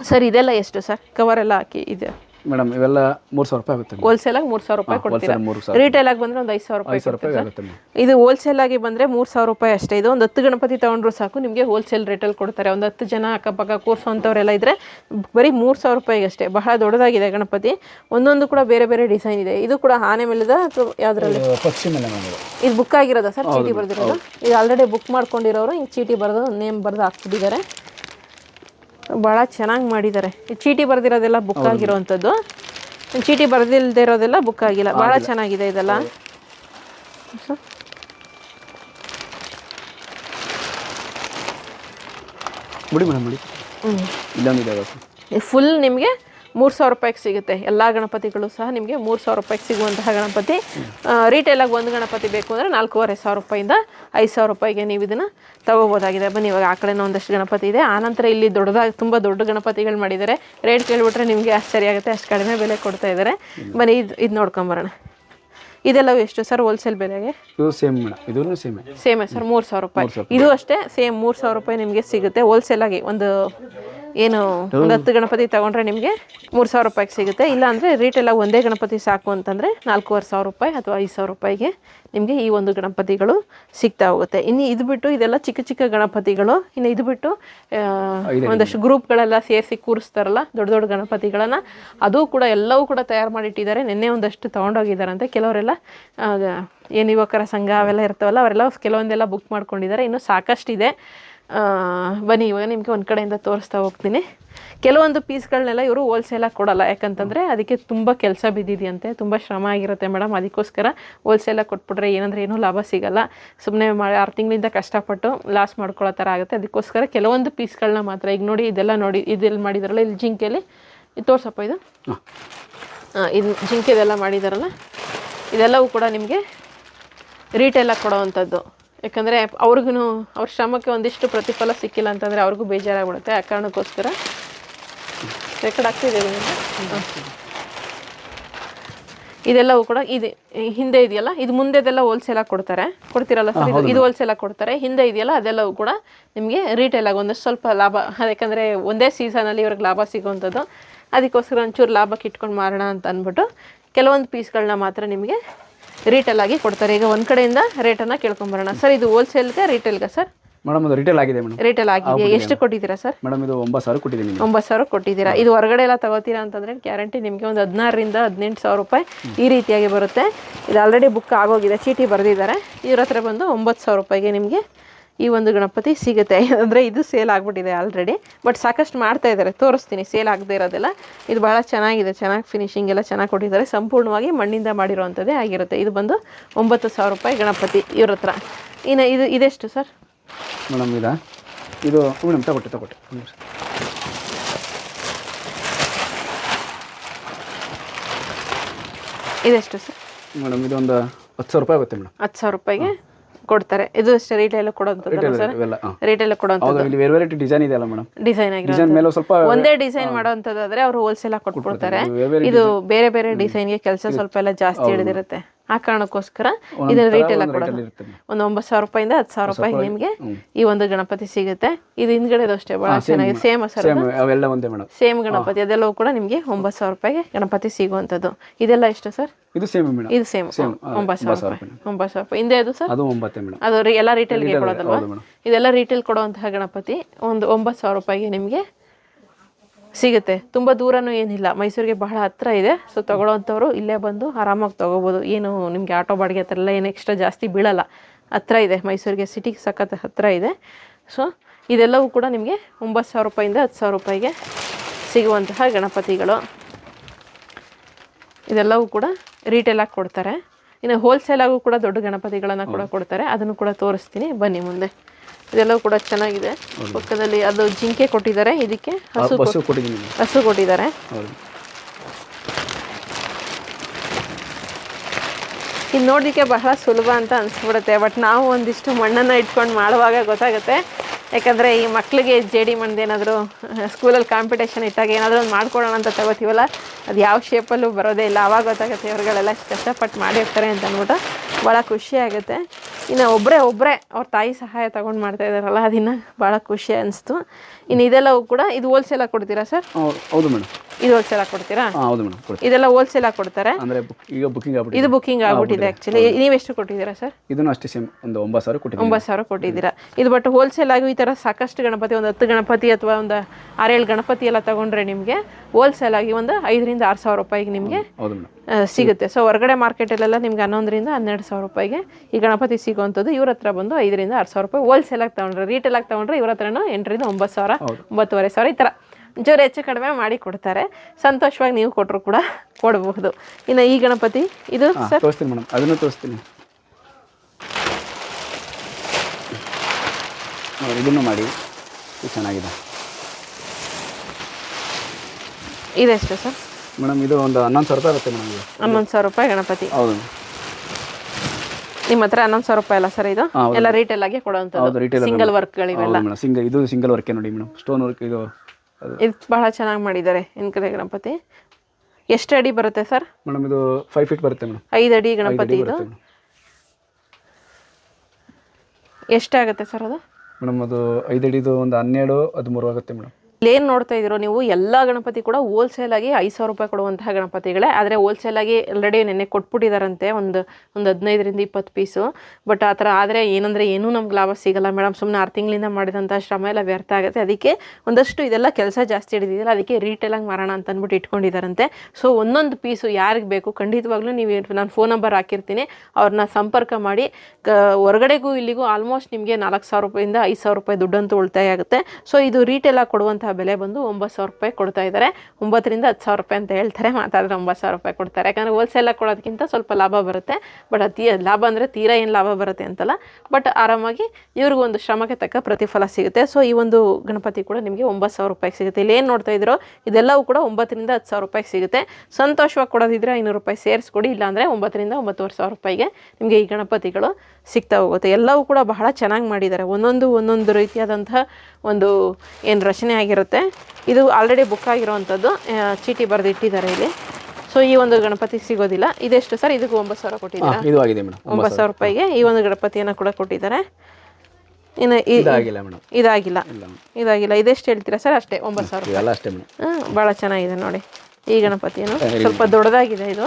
ಸರ್ ಇದೆಲ್ಲ ಎಷ್ಟು ಸರ್? ಕವರ್ ಎಲ್ಲ ಹಾಕಿ ಇದೆ. ಮೇಡಮ್ ಇವೆಲ್ಲ ಮೂರು ಸಾವಿರ ರೂಪಾಯಿ ಆಗುತ್ತೆ ಹೋಲ್ಸೇಲಾಗಿ ಮೂರು ಸಾವಿರ ರೂಪಾಯಿ ಕೊಡ್ತೀರಾ? ಹೋಲ್ಸೇಲ್ ಮೂರು ಸಾವಿರ ರಿಟೇಲ್ ಆಗಿ ಬಂದ್ರೆ ಒಂದು ಐದು ಸಾವಿರ ರೂಪಾಯಿ ಐದು ಸಾವಿರ ರೂಪಾಯಿ ಆಗುತ್ತೆ ಇದು ಹೋಲ್ಸೇಲ್ ಆಗಿ ಬಂದ್ರೆ ಮೂರು ಸಾವಿರ ರೂಪಾಯಿ ಅಷ್ಟೇ. ಇದು ಒಂದು ಹತ್ತು ಗಣಪತಿ ತಗೊಂಡ್ರು ಸಾಕು ನಿಮಗೆ ಹೋಲ್ಸೇಲ್ ರೇಟಲ್ಲಿ ಕೊಡ್ತಾರೆ. ಒಂದು ಹತ್ತು ಜನ ಅಕ್ಕಪಕ್ಕ ಕೂರ್ಸೋಂಥವ್ರೆಲ್ಲ ಇದ್ರೆ ಬರೀ ಮೂರು ಸಾವಿರ ರೂಪಾಯಿಗೆ ಅಷ್ಟೇ. ಬಹಳ ದೊಡ್ಡದಾಗಿದೆ ಗಣಪತಿ. ಒಂದೊಂದು ಕೂಡ ಬೇರೆ ಬೇರೆ ಡಿಸೈನ್ ಇದೆ. ಇದು ಕೂಡ ಆನೆ ಮೇಲಿದ ಅಥವಾ ಯಾವುದ್ರಲ್ಲಿ? ಇದು ಇದು ಬುಕ್ ಆಗಿರೋದಾ ಸರ್? ಚೀಟಿ ಬರೆದಿರೋದು? ಇದು ಆಲ್ರೆಡಿ ಬುಕ್ ಮಾಡ್ಕೊಂಡಿರೋರು ಹಿಂಗೆ ಚೀಟಿ ಬರೆದು ನೇಮ್ ಬರೆದು ಹಾಕ್ಬಿಟ್ಟಿದ್ದಾರೆ. ಭಾಳ ಚೆನ್ನಾಗಿ ಮಾಡಿದ್ದಾರೆ ಚೀಟಿ ಬರೆದಿರೋದೆಲ್ಲ ಬುಕ್ ಆಗಿರೋವಂಥದ್ದು ಚೀಟಿ ಬರೆದಿಲ್ಲದೆ ಇರೋದೆಲ್ಲ ಬುಕ್ ಆಗಿಲ್ಲ. ಭಾಳ ಚೆನ್ನಾಗಿದೆ ಇದೆಲ್ಲ. ಬಿಡಿ ಮೇಡಮ್ ಬಿಡಿ ಹ್ಞೂ ಫುಲ್ ನಿಮಗೆ ಮೂರು ಸಾವಿರ ರೂಪಾಯಿಗೆ ಸಿಗುತ್ತೆ. ಎಲ್ಲ ಗಣಪತಿಗಳು ಸಹ ನಿಮಗೆ ಮೂರು ಸಾವಿರ ರೂಪಾಯಿಗೆ ಸಿಗುವಂತಹ ಗಣಪತಿ. ರೀಟೇಲಾಗಿ ಒಂದು ಗಣಪತಿ ಬೇಕು ಅಂದರೆ ನಾಲ್ಕೂವರೆ ಸಾವಿರ ರೂಪಾಯಿಂದ ಐದು ಸಾವಿರ ರೂಪಾಯಿಗೆ ನೀವು ಇದನ್ನು ತಗೋಬೋದಾಗಿದೆ. ಬನ್ನಿ, ಇವಾಗ ಆ ಕಡೆನೂ ಒಂದಷ್ಟು ಗಣಪತಿ ಇದೆ. ಆನಂತರ ಇಲ್ಲಿ ದೊಡ್ಡದಾಗಿ ತುಂಬ ದೊಡ್ಡ ಗಣಪತಿಗಳು ಮಾಡಿದ್ದಾರೆ. ರೇಟ್ ಕೇಳಿಬಿಟ್ರೆ ನಿಮಗೆ ಆಶ್ಚರ್ಯ ಆಗುತ್ತೆ. ಅಷ್ಟು ಕಡಿಮೆ ಬೆಲೆ ಕೊಡ್ತಾ ಇದ್ದಾರೆ. ಬನ್ನಿ, ಇದು ಇದು ನೋಡ್ಕೊಂಬರೋಣ ಇದೆಲ್ಲವೂ ಎಷ್ಟು ಸರ್ ಹೋಲ್ಸೇಲ್ ಬೆಲೆಗೆ? ಇದು ಸೇಮ್ ಮೇಡಮ್ ಇದೂ ಸೇಮೇ ಸೇಮೇ ಸರ್ ಮೂರು ಸಾವಿರ ರೂಪಾಯಿ. ಇದು ಅಷ್ಟೇ ಸೇಮ್ ಮೂರು ಸಾವಿರ ರೂಪಾಯಿ ನಿಮಗೆ ಸಿಗುತ್ತೆ ಹೋಲ್ಸೇಲಾಗಿ ಒಂದು ಏನು ಒಂದು ಹತ್ತು ಗಣಪತಿ ತಗೊಂಡ್ರೆ ನಿಮಗೆ ಮೂರು ಸಾವಿರ ರೂಪಾಯಿಗೆ ಸಿಗುತ್ತೆ. ಇಲ್ಲಾಂದರೆ ರೇಟೆಲ್ಲ ಒಂದೇ ಗಣಪತಿ ಸಾಕು ಅಂತಂದರೆ ನಾಲ್ಕೂವರೆ ಸಾವಿರ ರೂಪಾಯಿ ಅಥವಾ ಐದು ಸಾವಿರ ರೂಪಾಯಿಗೆ ನಿಮಗೆ ಈ ಒಂದು ಗಣಪತಿಗಳು ಸಿಗ್ತಾ ಹೋಗುತ್ತೆ. ಇನ್ನು ಇದು ಬಿಟ್ಟು ಇದೆಲ್ಲ ಚಿಕ್ಕ ಚಿಕ್ಕ ಗಣಪತಿಗಳು. ಇನ್ನು ಇದು ಬಿಟ್ಟು ಒಂದಷ್ಟು ಗ್ರೂಪ್ಗಳೆಲ್ಲ ಸೇರಿಸಿ ಕೂರಿಸ್ತಾರಲ್ಲ ದೊಡ್ಡ ದೊಡ್ಡ ಗಣಪತಿಗಳನ್ನು. ಅದು ಕೂಡ ಎಲ್ಲವೂ ಕೂಡ ತಯಾರು ಮಾಡಿಟ್ಟಿದ್ದಾರೆ. ನಿನ್ನೆ ಒಂದಷ್ಟು ತೊಗೊಂಡೋಗಿದ್ದಾರಂತೆ ಕೆಲವರೆಲ್ಲ ಆ, ಏನು ಯುವಕರ ಸಂಘ ಅವೆಲ್ಲ ಇರ್ತಾವಲ್ಲ ಅವರೆಲ್ಲ ಕೆಲವೊಂದೆಲ್ಲ ಬುಕ್ ಮಾಡ್ಕೊಂಡಿದ್ದಾರೆ. ಇನ್ನೂ ಸಾಕಷ್ಟಿದೆ. ಬನ್ನಿ ಇವಾಗ ನಿಮಗೆ ಒಂದು ಕಡೆಯಿಂದ ತೋರಿಸ್ತಾ ಹೋಗ್ತೀನಿ. ಕೆಲವೊಂದು ಪೀಸ್ಗಳನ್ನೆಲ್ಲ ಇವರು ಹೋಲ್ಸೇಲಾಗಿ ಕೊಡಲ್ಲ. ಯಾಕಂತಂದರೆ ಅದಕ್ಕೆ ತುಂಬ ಕೆಲಸ ಬಿದ್ದಿದೆಯಂತೆ ತುಂಬ ಶ್ರಮ ಆಗಿರುತ್ತೆ ಮೇಡಮ್. ಅದಕ್ಕೋಸ್ಕರ ಹೋಲ್ಸೇಲಾಗಿ ಕೊಟ್ಬಿಟ್ರೆ ಏನಂದ್ರೆ ಏನೂ ಲಾಭ ಸಿಗಲ್ಲ. ಸುಮ್ಮನೆ ಮಾಡಿ ಆರು ತಿಂಗಳಿಂದ ಕಷ್ಟಪಟ್ಟು ಲಾಸ್ ಮಾಡ್ಕೊಳ್ಳೋ ಥರ ಆಗುತ್ತೆ. ಅದಕ್ಕೋಸ್ಕರ ಕೆಲವೊಂದು ಪೀಸ್ಗಳನ್ನ ಮಾತ್ರ ಈಗ ನೋಡಿ ಇದೆಲ್ಲ ನೋಡಿ ಇದೆಲ್ಲ ಮಾಡಿದಾರಲ್ಲ ಇಲ್ಲಿ ಜಿಂಕೆಯಲ್ಲಿ ಇದು ತೋರ್ಸಪ್ಪ ಇದು? ಇದು ಜಿಂಕೆದೆಲ್ಲ ಮಾಡಿದಾರಲ್ಲ ಇದೆಲ್ಲವೂ ಕೂಡ ನಿಮಗೆ ರೀಟೇಲಾಗಿ ಕೊಡೋವಂಥದ್ದು ಯಾಕಂದರೆ ಅವ್ರಿಗೂ ಅವ್ರ ಶ್ರಮಕ್ಕೆ ಒಂದಿಷ್ಟು ಪ್ರತಿಫಲ ಸಿಕ್ಕಿಲ್ಲ ಅಂತಂದರೆ ಅವ್ರಿಗೂ ಬೇಜಾರಾಗ್ಬಿಡುತ್ತೆ ಆ ಕಾರಣಕ್ಕೋಸ್ಕರ ರೆಕಾರ್ಡ್ ಆಗ್ತಿದೆ? ಇದೆಲ್ಲವೂ ಕೂಡ ಇದೆ. ಹಿಂದೆ ಇದೆಯಲ್ಲ? ಇದು ಮುಂದೆದೆಲ್ಲ ಹೋಲ್ಸೇಲಾಗಿ ಕೊಡ್ತಾರೆ. ಕೊಡ್ತೀರಲ್ಲ ಸರ್ ಇದು ಇದು ಹೋಲ್ಸೇಲಾಗಿ ಕೊಡ್ತಾರೆ. ಹಿಂದೆ ಇದೆಯಲ್ಲ ಅದೆಲ್ಲವೂ ಕೂಡ ನಿಮಗೆ ರೀಟೇಲ್ ಆಗಿ ಒಂದಷ್ಟು ಸ್ವಲ್ಪ ಲಾಭ ಯಾಕಂದರೆ ಒಂದೇ ಸೀಸನಲ್ಲಿ ಇವ್ರಿಗೆ ಲಾಭ ಸಿಗುವಂಥದ್ದು. ಅದಕ್ಕೋಸ್ಕರ ಒಂಚೂರು ಲಾಭಕ್ಕೆ ಇಟ್ಕೊಂಡು ಮಾರೋಣ ಅಂತ ಅಂದ್ಬಿಟ್ಟು ಕೆಲವೊಂದು ಪೀಸ್ಗಳನ್ನ ಮಾತ್ರ ನಿಮಗೆ ರೀಟೇಲ್ ಆಗಿ ಕೊಡ್ತಾರೆ. ಈಗ ಒಂದು ಕಡೆಯಿಂದ ರೇಟನ್ನು ಕೇಳ್ಕೊಂಬರೋಣ ಸರ್ ಇದು ಹೋಲ್ಸೇಲ್ಗೆ ರೀಟೇಲ್ಗೆ ಸರ್ ಮೇಡಮ್ ಇದು ರಿಟೇಲ್ ಆಗಿದೆ ಮೇಡಮ್ ರಿಟೇಲ್ ಆಗಿದೆ. ಎಷ್ಟು ಕೊಟ್ಟಿದ್ದೀರಾ ಸರ್ ಮೇಡಮ್ ಇದು ಒಂಬತ್ತು ಸಾವಿರ ಕೊಟ್ಟಿದ್ದೀನಿ ಒಂಬತ್ತು ಸಾವಿರ ಕೊಟ್ಟಿದ್ದೀರಾ? ಇದು ಹೊರಗಡೆ ಎಲ್ಲ ತಗೋತೀರಾ ಅಂತಂದ್ರೆ ಗ್ಯಾರಂಟಿ ನಿಮಗೆ ಒಂದು ಹದಿನಾರರಿಂದ ಹದಿನೆಂಟು ಸಾವಿರ ರೂಪಾಯಿ ಈ ರೀತಿಯಾಗಿ ಬರುತ್ತೆ. ಇದು ಆಲ್ರೆಡಿ ಬುಕ್ ಆಗೋಗಿದೆ ಚೀಟಿ ಬರೆದಿದ್ದಾರೆ. ಇವ್ರ ಹತ್ರ ಬಂದು ಒಂಬತ್ತು ಸಾವಿರ ರೂಪಾಯಿಗೆ ನಿಮಗೆ ಈ ಒಂದು ಗಣಪತಿ ಸಿಗುತ್ತೆ. ಅಂದರೆ ಇದು ಸೇಲ್ ಆಗಿಬಿಟ್ಟಿದೆ ಆಲ್ರೆಡಿ ಬಟ್ ಸಾಕಷ್ಟು ಮಾಡ್ತಾ ಇದ್ದಾರೆ. ತೋರಿಸ್ತೀನಿ ಸೇಲ್ ಆಗದೆ ಇರೋದಿಲ್ಲ. ಇದು ಭಾಳ ಚೆನ್ನಾಗಿದೆ ಚೆನ್ನಾಗಿ ಫಿನಿಶಿಂಗ್ ಎಲ್ಲ ಚೆನ್ನಾಗಿ ಕೊಟ್ಟಿದ್ದಾರೆ. ಸಂಪೂರ್ಣವಾಗಿ ಮಣ್ಣಿಂದ ಮಾಡಿರೋವಂಥದ್ದೇ ಆಗಿರುತ್ತೆ. ಇದು ಬಂದು ಒಂಬತ್ತು ಸಾವಿರ ರೂಪಾಯಿ ಗಣಪತಿ ಇವ್ರ ಹತ್ರ. ಇನ್ನು ಇದು ಇದೆಷ್ಟು ಸರ್ ಮೇಡಮ್ ಇದಾ? ಇದು ಮೇಡಮ್ ತಗೊಟ್ಟೆ ತಗೊಟ್ಟೆ. ಇದೆಷ್ಟು ಸರ್? ಮೇಡಮ್ ಇದೊಂದು ಹತ್ತು ಸಾವಿರ ರೂಪಾಯಿ ಆಗುತ್ತೆ ಮೇಡಮ್. ಹತ್ತು ಸಾವಿರ ರೂಪಾಯಿಗೆ ಕೊಡ್ತಾರೆ. ಇದು ಅಷ್ಟೇ ರೇಟ್ ಕೊಡೋಂಥದ್ದು ಸರ್? ರೇಟ್ ಎಲ್ಲ ರಿಟೇಲ್ ಕೊಡೋಂಥದ್ದು ಇಲ್ಲಿ ಬೇರೆ ವೆರೈಟಿ ಡಿಸೈನ್ ಇದೆಯಲ್ಲ ಮೇಡಮ್. ಡಿಸೈನ್ ಆಗಿ ಡಿಸೈನ್ ಮೇಲೆ ಸ್ವಲ್ಪ ಒಂದೇ ಡಿಸೈನ್ ಮಾಡೋಂಥದ್ದಾದ್ರೆ ಅವರು ಹೋಲ್ಸೇಲ್ ಆಗಿ ಕೊಟ್ಬಿಡ್ತಾರೆ. ಇದು ಬೇರೆ ಬೇರೆ ಡಿಸೈನ್ಗೆ ಕೆಲಸ ಸ್ವಲ್ಪ ಎಲ್ಲ ಜಾಸ್ತಿ ಹಿಡಿದಿರುತ್ತೆ. ಆ ಕಾರಣಕ್ಕೋಸ್ಕರ ಇದನ್ನ ರೇಟ್ ಎಲ್ಲ ಕೊಡೋದು. ಒಂದು ಒಂಬತ್ತು ಸಾವಿರ ರೂಪಾಯಿಂದ ಹತ್ತು ಸಾವಿರ ರೂಪಾಯಿ ನಿಮಗೆ ಈ ಒಂದು ಗಣಪತಿ ಸಿಗುತ್ತೆ. ಇದು ಹಿಂದ್ಗಡೆದು ಅಷ್ಟೇ ಬಹಳ ಚೆನ್ನಾಗಿ ಸೇಮ್ ಸರ್ ಸೇಮ್ ಗಣಪತಿ ಅದೆಲ್ಲವೂ ಕೂಡ ನಿಮಗೆ ಒಂಬತ್ತು ಸಾವಿರ ರೂಪಾಯಿಗೆ ಗಣಪತಿ ಸಿಗುವಂತದ್ದು ಇದೆಲ್ಲ ಎಷ್ಟು ಸರ್? ಇದು ಸೇಮ್ ಮೇಡಮ್ ಇದು ಸೇಮ್. ಒಂಬತ್ತು ಸಾವಿರ ರೂಪಾಯಿ. ಒಂಬತ್ತು ಸಾವಿರ ರೂಪಾಯಿ. ಹಿಂದೆ ಅದು ಸರ್? ಅದು ಒಂಬತ್ತೇ ಮೇಡಮ್ ಅದು ಎಲ್ಲ ರಿಟೇಲ್ಗೆ ಕೊಡೋದಲ್ವಾ? ಇದೆಲ್ಲ ರೀಟೇಲ್ ಕೊಡುವಂತಹ ಗಣಪತಿ ಒಂದು ಒಂಬತ್ತು ಸಾವಿರ ರೂಪಾಯಿಗೆ ನಿಮಗೆ ಸಿಗುತ್ತೆ. ತುಂಬ ದೂರನೂ ಏನಿಲ್ಲ. ಮೈಸೂರಿಗೆ ಬಹಳ ಹತ್ತಿರ ಇದೆ. ಸೊ ತೊಗೊಳ್ಳೋವಂಥವ್ರು ಇಲ್ಲೇ ಬಂದು ಆರಾಮಾಗಿ ತೊಗೋಬೋದು. ಏನು ನಿಮಗೆ ಆಟೋ ಬಾಡಿಗೆ ಹತ್ರ ಎಲ್ಲ ಏನು ಎಕ್ಸ್ಟ್ರಾ ಜಾಸ್ತಿ ಬೀಳಲ್ಲ. ಹತ್ತಿರ ಇದೆ. ಮೈಸೂರಿಗೆ ಸಿಟಿಗೆ ಸಖತ್ ಹತ್ತಿರ ಇದೆ. ಸೊ ಇದೆಲ್ಲವೂ ಕೂಡ ನಿಮಗೆ ಒಂಬತ್ತು ಸಾವಿರ ರೂಪಾಯಿಂದ ಹತ್ತು ಸಾವಿರ ರೂಪಾಯಿಗೆ ಸಿಗುವಂತಹ ಗಣಪತಿಗಳು. ಇದೆಲ್ಲವೂ ಕೂಡ ರೀಟೇಲಾಗಿ ಕೊಡ್ತಾರೆ. ಇನ್ನು ಹೋಲ್ಸೇಲಾಗೂ ಕೂಡ ದೊಡ್ಡ ಗಣಪತಿಗಳನ್ನು ಕೂಡ ಕೊಡ್ತಾರೆ. ಅದನ್ನು ಕೂಡ ತೋರಿಸ್ತೀನಿ. ಬನ್ನಿ ಮುಂದೆ. ಇದೆಲ್ಲವೂ ಕೂಡ ಚೆನ್ನಾಗಿದೆ. ಪಕ್ಕದಲ್ಲಿ ಅದು ಜಿಂಕೆ ಕೊಟ್ಟಿದ್ದಾರೆ. ಇದಕ್ಕೆ ಹಸು ಹಸು ಕೊಟ್ಟಿದ್ದಾರೆ. ಇದು ನೋಡೋದಕ್ಕೆ ಬಹಳ ಸುಲಭ ಅಂತ ಅನಿಸ್ಬಿಡುತ್ತೆ ಬಟ್ ನಾವು ಒಂದಿಷ್ಟು ಮಣ್ಣನ್ನು ಇಟ್ಕೊಂಡು ಮಾಡುವಾಗ ಗೊತ್ತಾಗುತ್ತೆ. ಯಾಕಂದರೆ ಈ ಮಕ್ಕಳಿಗೆ ಜೇಡಿ ಮಣ್ಣದೇನಾದರೂ ಸ್ಕೂಲಲ್ಲಿ ಕಾಂಪಿಟೇಷನ್ ಇಟ್ಟಾಗ ಏನಾದರೂ ಒಂದು ಮಾಡ್ಕೊಡೋಣ ಅಂತ ತಗೋತೀವಲ್ಲ, ಅದು ಯಾವ ಶೇಪಲ್ಲೂ ಬರೋದೇ ಇಲ್ಲ. ಆವಾಗ ಗೊತ್ತಾಗುತ್ತೆ ಇವ್ರುಗಳೆಲ್ಲ ಕಷ್ಟಪಟ್ಟು ಮಾಡಿರ್ತಾರೆ ಅಂತ ಅಂದ್ಬಿಟ್ಟು ಭಾಳ ಖುಷಿ ಆಗುತ್ತೆ. ಇನ್ನು ಒಬ್ಬರೇ ಒಬ್ಬರೇ ಅವ್ರ ತಾಯಿ ಸಹಾಯ ತೊಗೊಂಡು ಮಾಡ್ತಾ ಇದ್ದಾರಲ್ಲ ಅದಿನ್ನ ಭಾಳ ಖುಷಿ ಅನಿಸ್ತು. ಇನ್ನು ಇದೆಲ್ಲವೂ ಕೂಡ ಇದು ಹೋಲ್ಸೇಲಾಗಿ ಕೊಡ್ತೀರಾ ಸರ್? ಹೌದು ಮೇಡಮ್ ಇದು ಹೋಲ್ಸೇಲಾಗಿ ಕೊಡ್ತೀರಾ? ಹಾಂ ಹೌದು ಮೇಡಮ್ ಕೊಡ್ತೀನಿ ಇದೆಲ್ಲ ಹೋಲ್ಸೇಲಾಗಿ ಕೊಡ್ತಾರೆ? ಅಂದರೆ ಈಗ ಬುಕಿಂಗ್ ಆಗ್ಬಿಟ್ಟು ಇದು ಬುಕ್ಕಿಂಗ್ ಆಗ್ಬಿಟ್ಟಿದೆ ಆ್ಯಕ್ಚುಲಿ ಎಷ್ಟು ಕೊಟ್ಟಿದ್ದೀರಾ ಸರ್ ಇದನ್ನು ಅಷ್ಟೇ ಸೇಮ್ ಒಂದು ಒಂಬತ್ತು ಸಾವಿರ ಕೊಟ್ಟಿದ್ದೀನಿ ಒಂಬತ್ತು ಸಾವಿರ ಕೊಟ್ಟಿದ್ದೀರಾ. ಇದು ಬಟ್ ಹೋಲ್ಸೇಲ್ ಆಗಿ ಈ ಥರ ಸಾಕಷ್ಟು ಗಣಪತಿ ಒಂದು ಹತ್ತು ಗಣಪತಿ ಅಥವಾ ಒಂದು ಆರೇಳು ಗಣಪತಿ ಎಲ್ಲ ತಗೊಂಡ್ರೆ ನಿಮಗೆ ಹೋಲ್ಸೇಲ್ ಆಗಿ ಒಂದು ಐದರಿಂದ ಆರು ಸಾವಿರ ರೂಪಾಯಿಗೆ ನಿಮಗೆ ಹೌದು ಮೇಡಮ್ ಸಿಗುತ್ತೆ. ಸೊ ಹೊರಗಡೆ ಮಾರ್ಕೆಟಲ್ಲೆಲ್ಲ ನಿಮ್ಗೆ ಹನ್ನೊಂದರಿಂದ ಹನ್ನೆರಡು ಸಾವಿರ ರೂಪಾಯಿಗೆ ಈ ಗಣಪತಿ ಸಿಗುವಂಥದ್ದು ಇವ್ರ ಹತ್ರ ಬಂದು ಐದರಿಂದ ಆರು ಸಾವಿರ ರೂಪಾಯಿ ಹೋಲ್ಸೇಲಾಗಿ ತೊಗೊಂಡ್ರೆ ಆಗಿ ತೊಗೊಂಡ್ರೆ ಇವ್ರ ಹತ್ರನೂ ಎಂಟರಿಂದ ಒಂಬತ್ತು ಸಾವಿರ ಒಂಬತ್ತುವರೆ ಸಾವಿರ ಈ ಥರ ಜೋರು ಹೆಚ್ಚು ಕಡಿಮೆ ಮಾಡಿ ಕೊಡ್ತಾರೆ. ಸಂತೋಷವಾಗಿ ನೀವು ಕೊಟ್ಟರು ಕೂಡ ಕೊಡಬಹುದು. ಇನ್ನು ಈ ಗಣಪತಿ ಇದು ಸರ್? ತೋರಿಸ್ತೀನಿ ಮೇಡಮ್. ಅದನ್ನು ತೋರಿಸ್ತೀನಿ. ಇದನ್ನು ಮಾಡಿ. ಇದು ಚೆನ್ನಾಗಿದೆ. ಇದೆಷ್ಟು ಸರ್? ಮೇಡಮ್ ಇದು ಒಂದು ಹನ್ನೊಂದು ಸಾವಿರ ರೂಪಾಯಿ ಆಗುತ್ತೆ ಮೇಡಮ್ ಹನ್ನೊಂದು ಸಾವಿರ ರೂಪಾಯಿ ಗಣಪತಿ. ಹೌದು. ನಿಮ್ಮ ಹತ್ರ ಹನ್ನೊಂದು ಸಾವಿರ ರೂಪಾಯಿ ಅಲ್ಲ ಸರ್ ಇದು. ಎಲ್ಲ ರಿಟೇಲ್ ಆಗಿ ಕೊಡುವಂಥದ್ದು. ಸಿಂಗಲ್ ವರ್ಕ್ಗಳಿವೆಲ್ಲ ಸಿಂಗಲ್ ಇದು ಸಿಂಗಲ್ ವರ್ಕೇ ನೋಡಿ ಮೇಡಮ್. ಸ್ಟೋನ್ ವರ್ಕ್ ಇದು ಇದು ಬಹಳ ಚೆನ್ನಾಗಿ ಮಾಡಿದ್ದಾರೆ. ಕಡೆ ಗಣಪತಿ? ಎಷ್ಟು ಅಡಿ ಬರುತ್ತೆ ಸರ್? ಮೇಡಮ್ ಇದು ಫೈವ್ ಫೀಟ್ ಬರುತ್ತೆ ಮೇಡಮ್. ಐದು ಅಡಿ ಗಣಪತಿ ಇದು? ಎಷ್ಟು ಆಗುತ್ತೆ ಎಷ್ಟಾಗುತ್ತೆ ಸರ್ ಅದು? ಮೇಡಮ್ ಅದು ಐದು ಅಡಿದು ಒಂದು ಹನ್ನೆರಡು ಹದಿಮೂರು ಆಗುತ್ತೆ ಮೇಡಮ್. ಏನು ನೋಡ್ತಾ ಇದ್ದೀರೋ ನೀವು, ಎಲ್ಲ ಗಣಪತಿ ಕೂಡ ಹೋಲ್ಸೇಲ್ ಆಗಿ ಐದು ಸಾವಿರ ರೂಪಾಯಿ ಕೊಡುವಂತಹ ಗಣಪತಿಗಳೇ. ಆದರೆ ಹೋಲ್ಸೇಲ್ ಆಗಿ ಆಲ್ರೆಡಿ ನೆನ್ನೆ ಕೊಟ್ಬಿಟ್ಟಿದಾರಂತೆ, ಒಂದು ಒಂದು ಹದಿನೈದರಿಂದ ಇಪ್ಪತ್ತು ಪೀಸು ಬಟ್ ಆ ಥರ ಆದರೆ ಏನಂದರೆ ಏನೂ ನಮ್ಗೆ ಲಾಭ ಸಿಗಲ್ಲ ಮೇಡಮ್. ಸುಮ್ಮನೆ ಆರು ತಿಂಗಳಿಂದ ಮಾಡಿದಂಥ ಶ್ರಮ ಎಲ್ಲ ವ್ಯರ್ಥ ಆಗುತ್ತೆ. ಅದಕ್ಕೆ ಒಂದಷ್ಟು ಇದೆಲ್ಲ ಕೆಲಸ ಜಾಸ್ತಿ ಹಿಡಿದಿದೆಯಲ್ಲ, ಅದಕ್ಕೆ ರೀಟೇಲಾಗಿ ಮಾರೋಣ ಅಂತ ಅಂದ್ಬಿಟ್ಟು ಇಟ್ಕೊಂಡಿದ್ದಾರಂತೆ ಸೊ ಒಂದೊಂದು ಪೀಸು ಯಾರಿಗೆ ಬೇಕು ಖಂಡಿತವಾಗ್ಲೂ ನೀವು ನಾನು ಫೋನ್ ನಂಬರ್ ಹಾಕಿರ್ತೀನಿ. ಅವ್ರನ್ನ ಸಂಪರ್ಕ ಮಾಡಿ ಹೊರಗಡೆಗೂ ಇಲ್ಲಿಗೂ ಆಲ್ಮೋಸ್ಟ್ ನಿಮಗೆ ನಾಲ್ಕು ಸಾವಿರ ರೂಪಾಯಿಂದ ಐದು ಸಾವಿರ ರೂಪಾಯಿ ದುಡ್ಡಂತೂ ಉಳಿತಾಯ ಆಗುತ್ತೆ. ಸೊ ಇದು ಆಗಿ ಕೊಡುವಂತಹ ಬೆಲೆ ಬಂದು ಒಂಬತ್ತು ಸಾವಿರ ರೂಪಾಯಿ ಕೊಡ್ತಾ ಇದ್ದಾರೆ. ಒಂಬತ್ತರಿಂದ ಹತ್ತು ಸಾವಿರ ರೂಪಾಯಿ ಅಂತ ಹೇಳ್ತಾರೆ. ಮಾತಾಡಿದ್ರೆ ಒಂಬತ್ತು ಸಾವಿರ ರೂಪಾಯಿ ಕೊಡ್ತಾರೆ. ಯಾಕಂದರೆ ಹೋಲ್ಸೇಲಾಗಿ ಕೊಡೋದಕ್ಕಿಂತ ಸ್ವಲ್ಪ ಲಾಭ ಬರುತ್ತೆ. ಬಟ್ ಅತಿ ಲಾಭ ಅಂದರೆ ತೀರಾ ಏನು ಲಾಭ ಬರುತ್ತೆ ಅಂತಲ್ಲ. ಬಟ್ ಆರಾಮಾಗಿ ಇವ್ರಿಗೂ ಒಂದು ಶ್ರಮಕ್ಕೆ ತಕ್ಕ ಪ್ರತಿಫಲ ಸಿಗುತ್ತೆ. ಸೊ ಈ ಒಂದು ಗಣಪತಿ ಕೂಡ ನಿಮಗೆ ಒಂಬತ್ತು ಸಾವಿರ ರೂಪಾಯಿಗೆ ಸಿಗುತ್ತೆ. ಇಲ್ಲಿ ಏನು ನೋಡ್ತಾ ಇದ್ರೋ ಇದೆಲ್ಲವೂ ಕೂಡ ಒಂಬತ್ತರಿಂದ ಹತ್ತು ಸಾವಿರ ರೂಪಾಯಿಗೆ ಸಿಗುತ್ತೆ. ಸಂತೋಷವಾಗಿ ಕೊಡೋದಿದ್ರೆ ಐನೂರು ರೂಪಾಯಿ ಸೇರಿಸ್ಕೊಡಿ. ಇಲ್ಲಾಂದರೆ ಒಂಬತ್ತರಿಂದ ಒಂಬತ್ತುವರೆ ಸಾವಿರ ರೂಪಾಯಿಗೆ ನಿಮಗೆ ಈ ಗಣಪತಿಗಳು ಸಿಗ್ತಾ ಹೋಗುತ್ತೆ. ಎಲ್ಲವೂ ಕೂಡ ಬಹಳ ಚೆನ್ನಾಗಿ ಮಾಡಿದ್ದಾರೆ. ಒಂದೊಂದು ಒಂದೊಂದು ರೀತಿಯಾದಂತಹ ಒಂದು ಏನು ರಚನೆ ಆಗಿರುತ್ತೆ. ಇದು ಆಲ್ರೆಡಿ ಬುಕ್ ಆಗಿರೋವಂಥದ್ದು ಚೀಟಿ ಬರೆದಿಟ್ಟಿದ್ದಾರೆ ಇಲ್ಲಿ. ಸೊ ಈ ಒಂದು ಗಣಪತಿ ಸಿಗೋದಿಲ್ಲ. ಇದೆಷ್ಟು ಸರ್? ಇದಕ್ಕೂ ಒಂಬತ್ತು ಸಾವಿರ ಕೊಟ್ಟಿದ್ದಾರೆ? ಒಂಬತ್ತು ಸಾವಿರ ರೂಪಾಯಿಗೆ ಈ ಒಂದು ಗಣಪತಿಯನ್ನು ಕೂಡ ಕೊಟ್ಟಿದ್ದಾರೆ. ಇನ್ನು ಇದಾಗಿಲ್ಲ ಮೇಡಮ್. ಇದಾಗಿಲ್ಲ. ಇದಾಗಿಲ್ಲ. ಇದೆಷ್ಟು ಹೇಳ್ತೀರಾ ಸರ್? ಅಷ್ಟೇ ಒಂಬತ್ತು ಸಾವಿರ ರೂಪಾಯಿ. ಭಾಳ ಚೆನ್ನಾಗಿದೆ ನೋಡಿ. ಈ ಗಣಪತಿಯನ್ನು ಸ್ವಲ್ಪ ದೊಡ್ಡದಾಗಿದೆ ಇದು.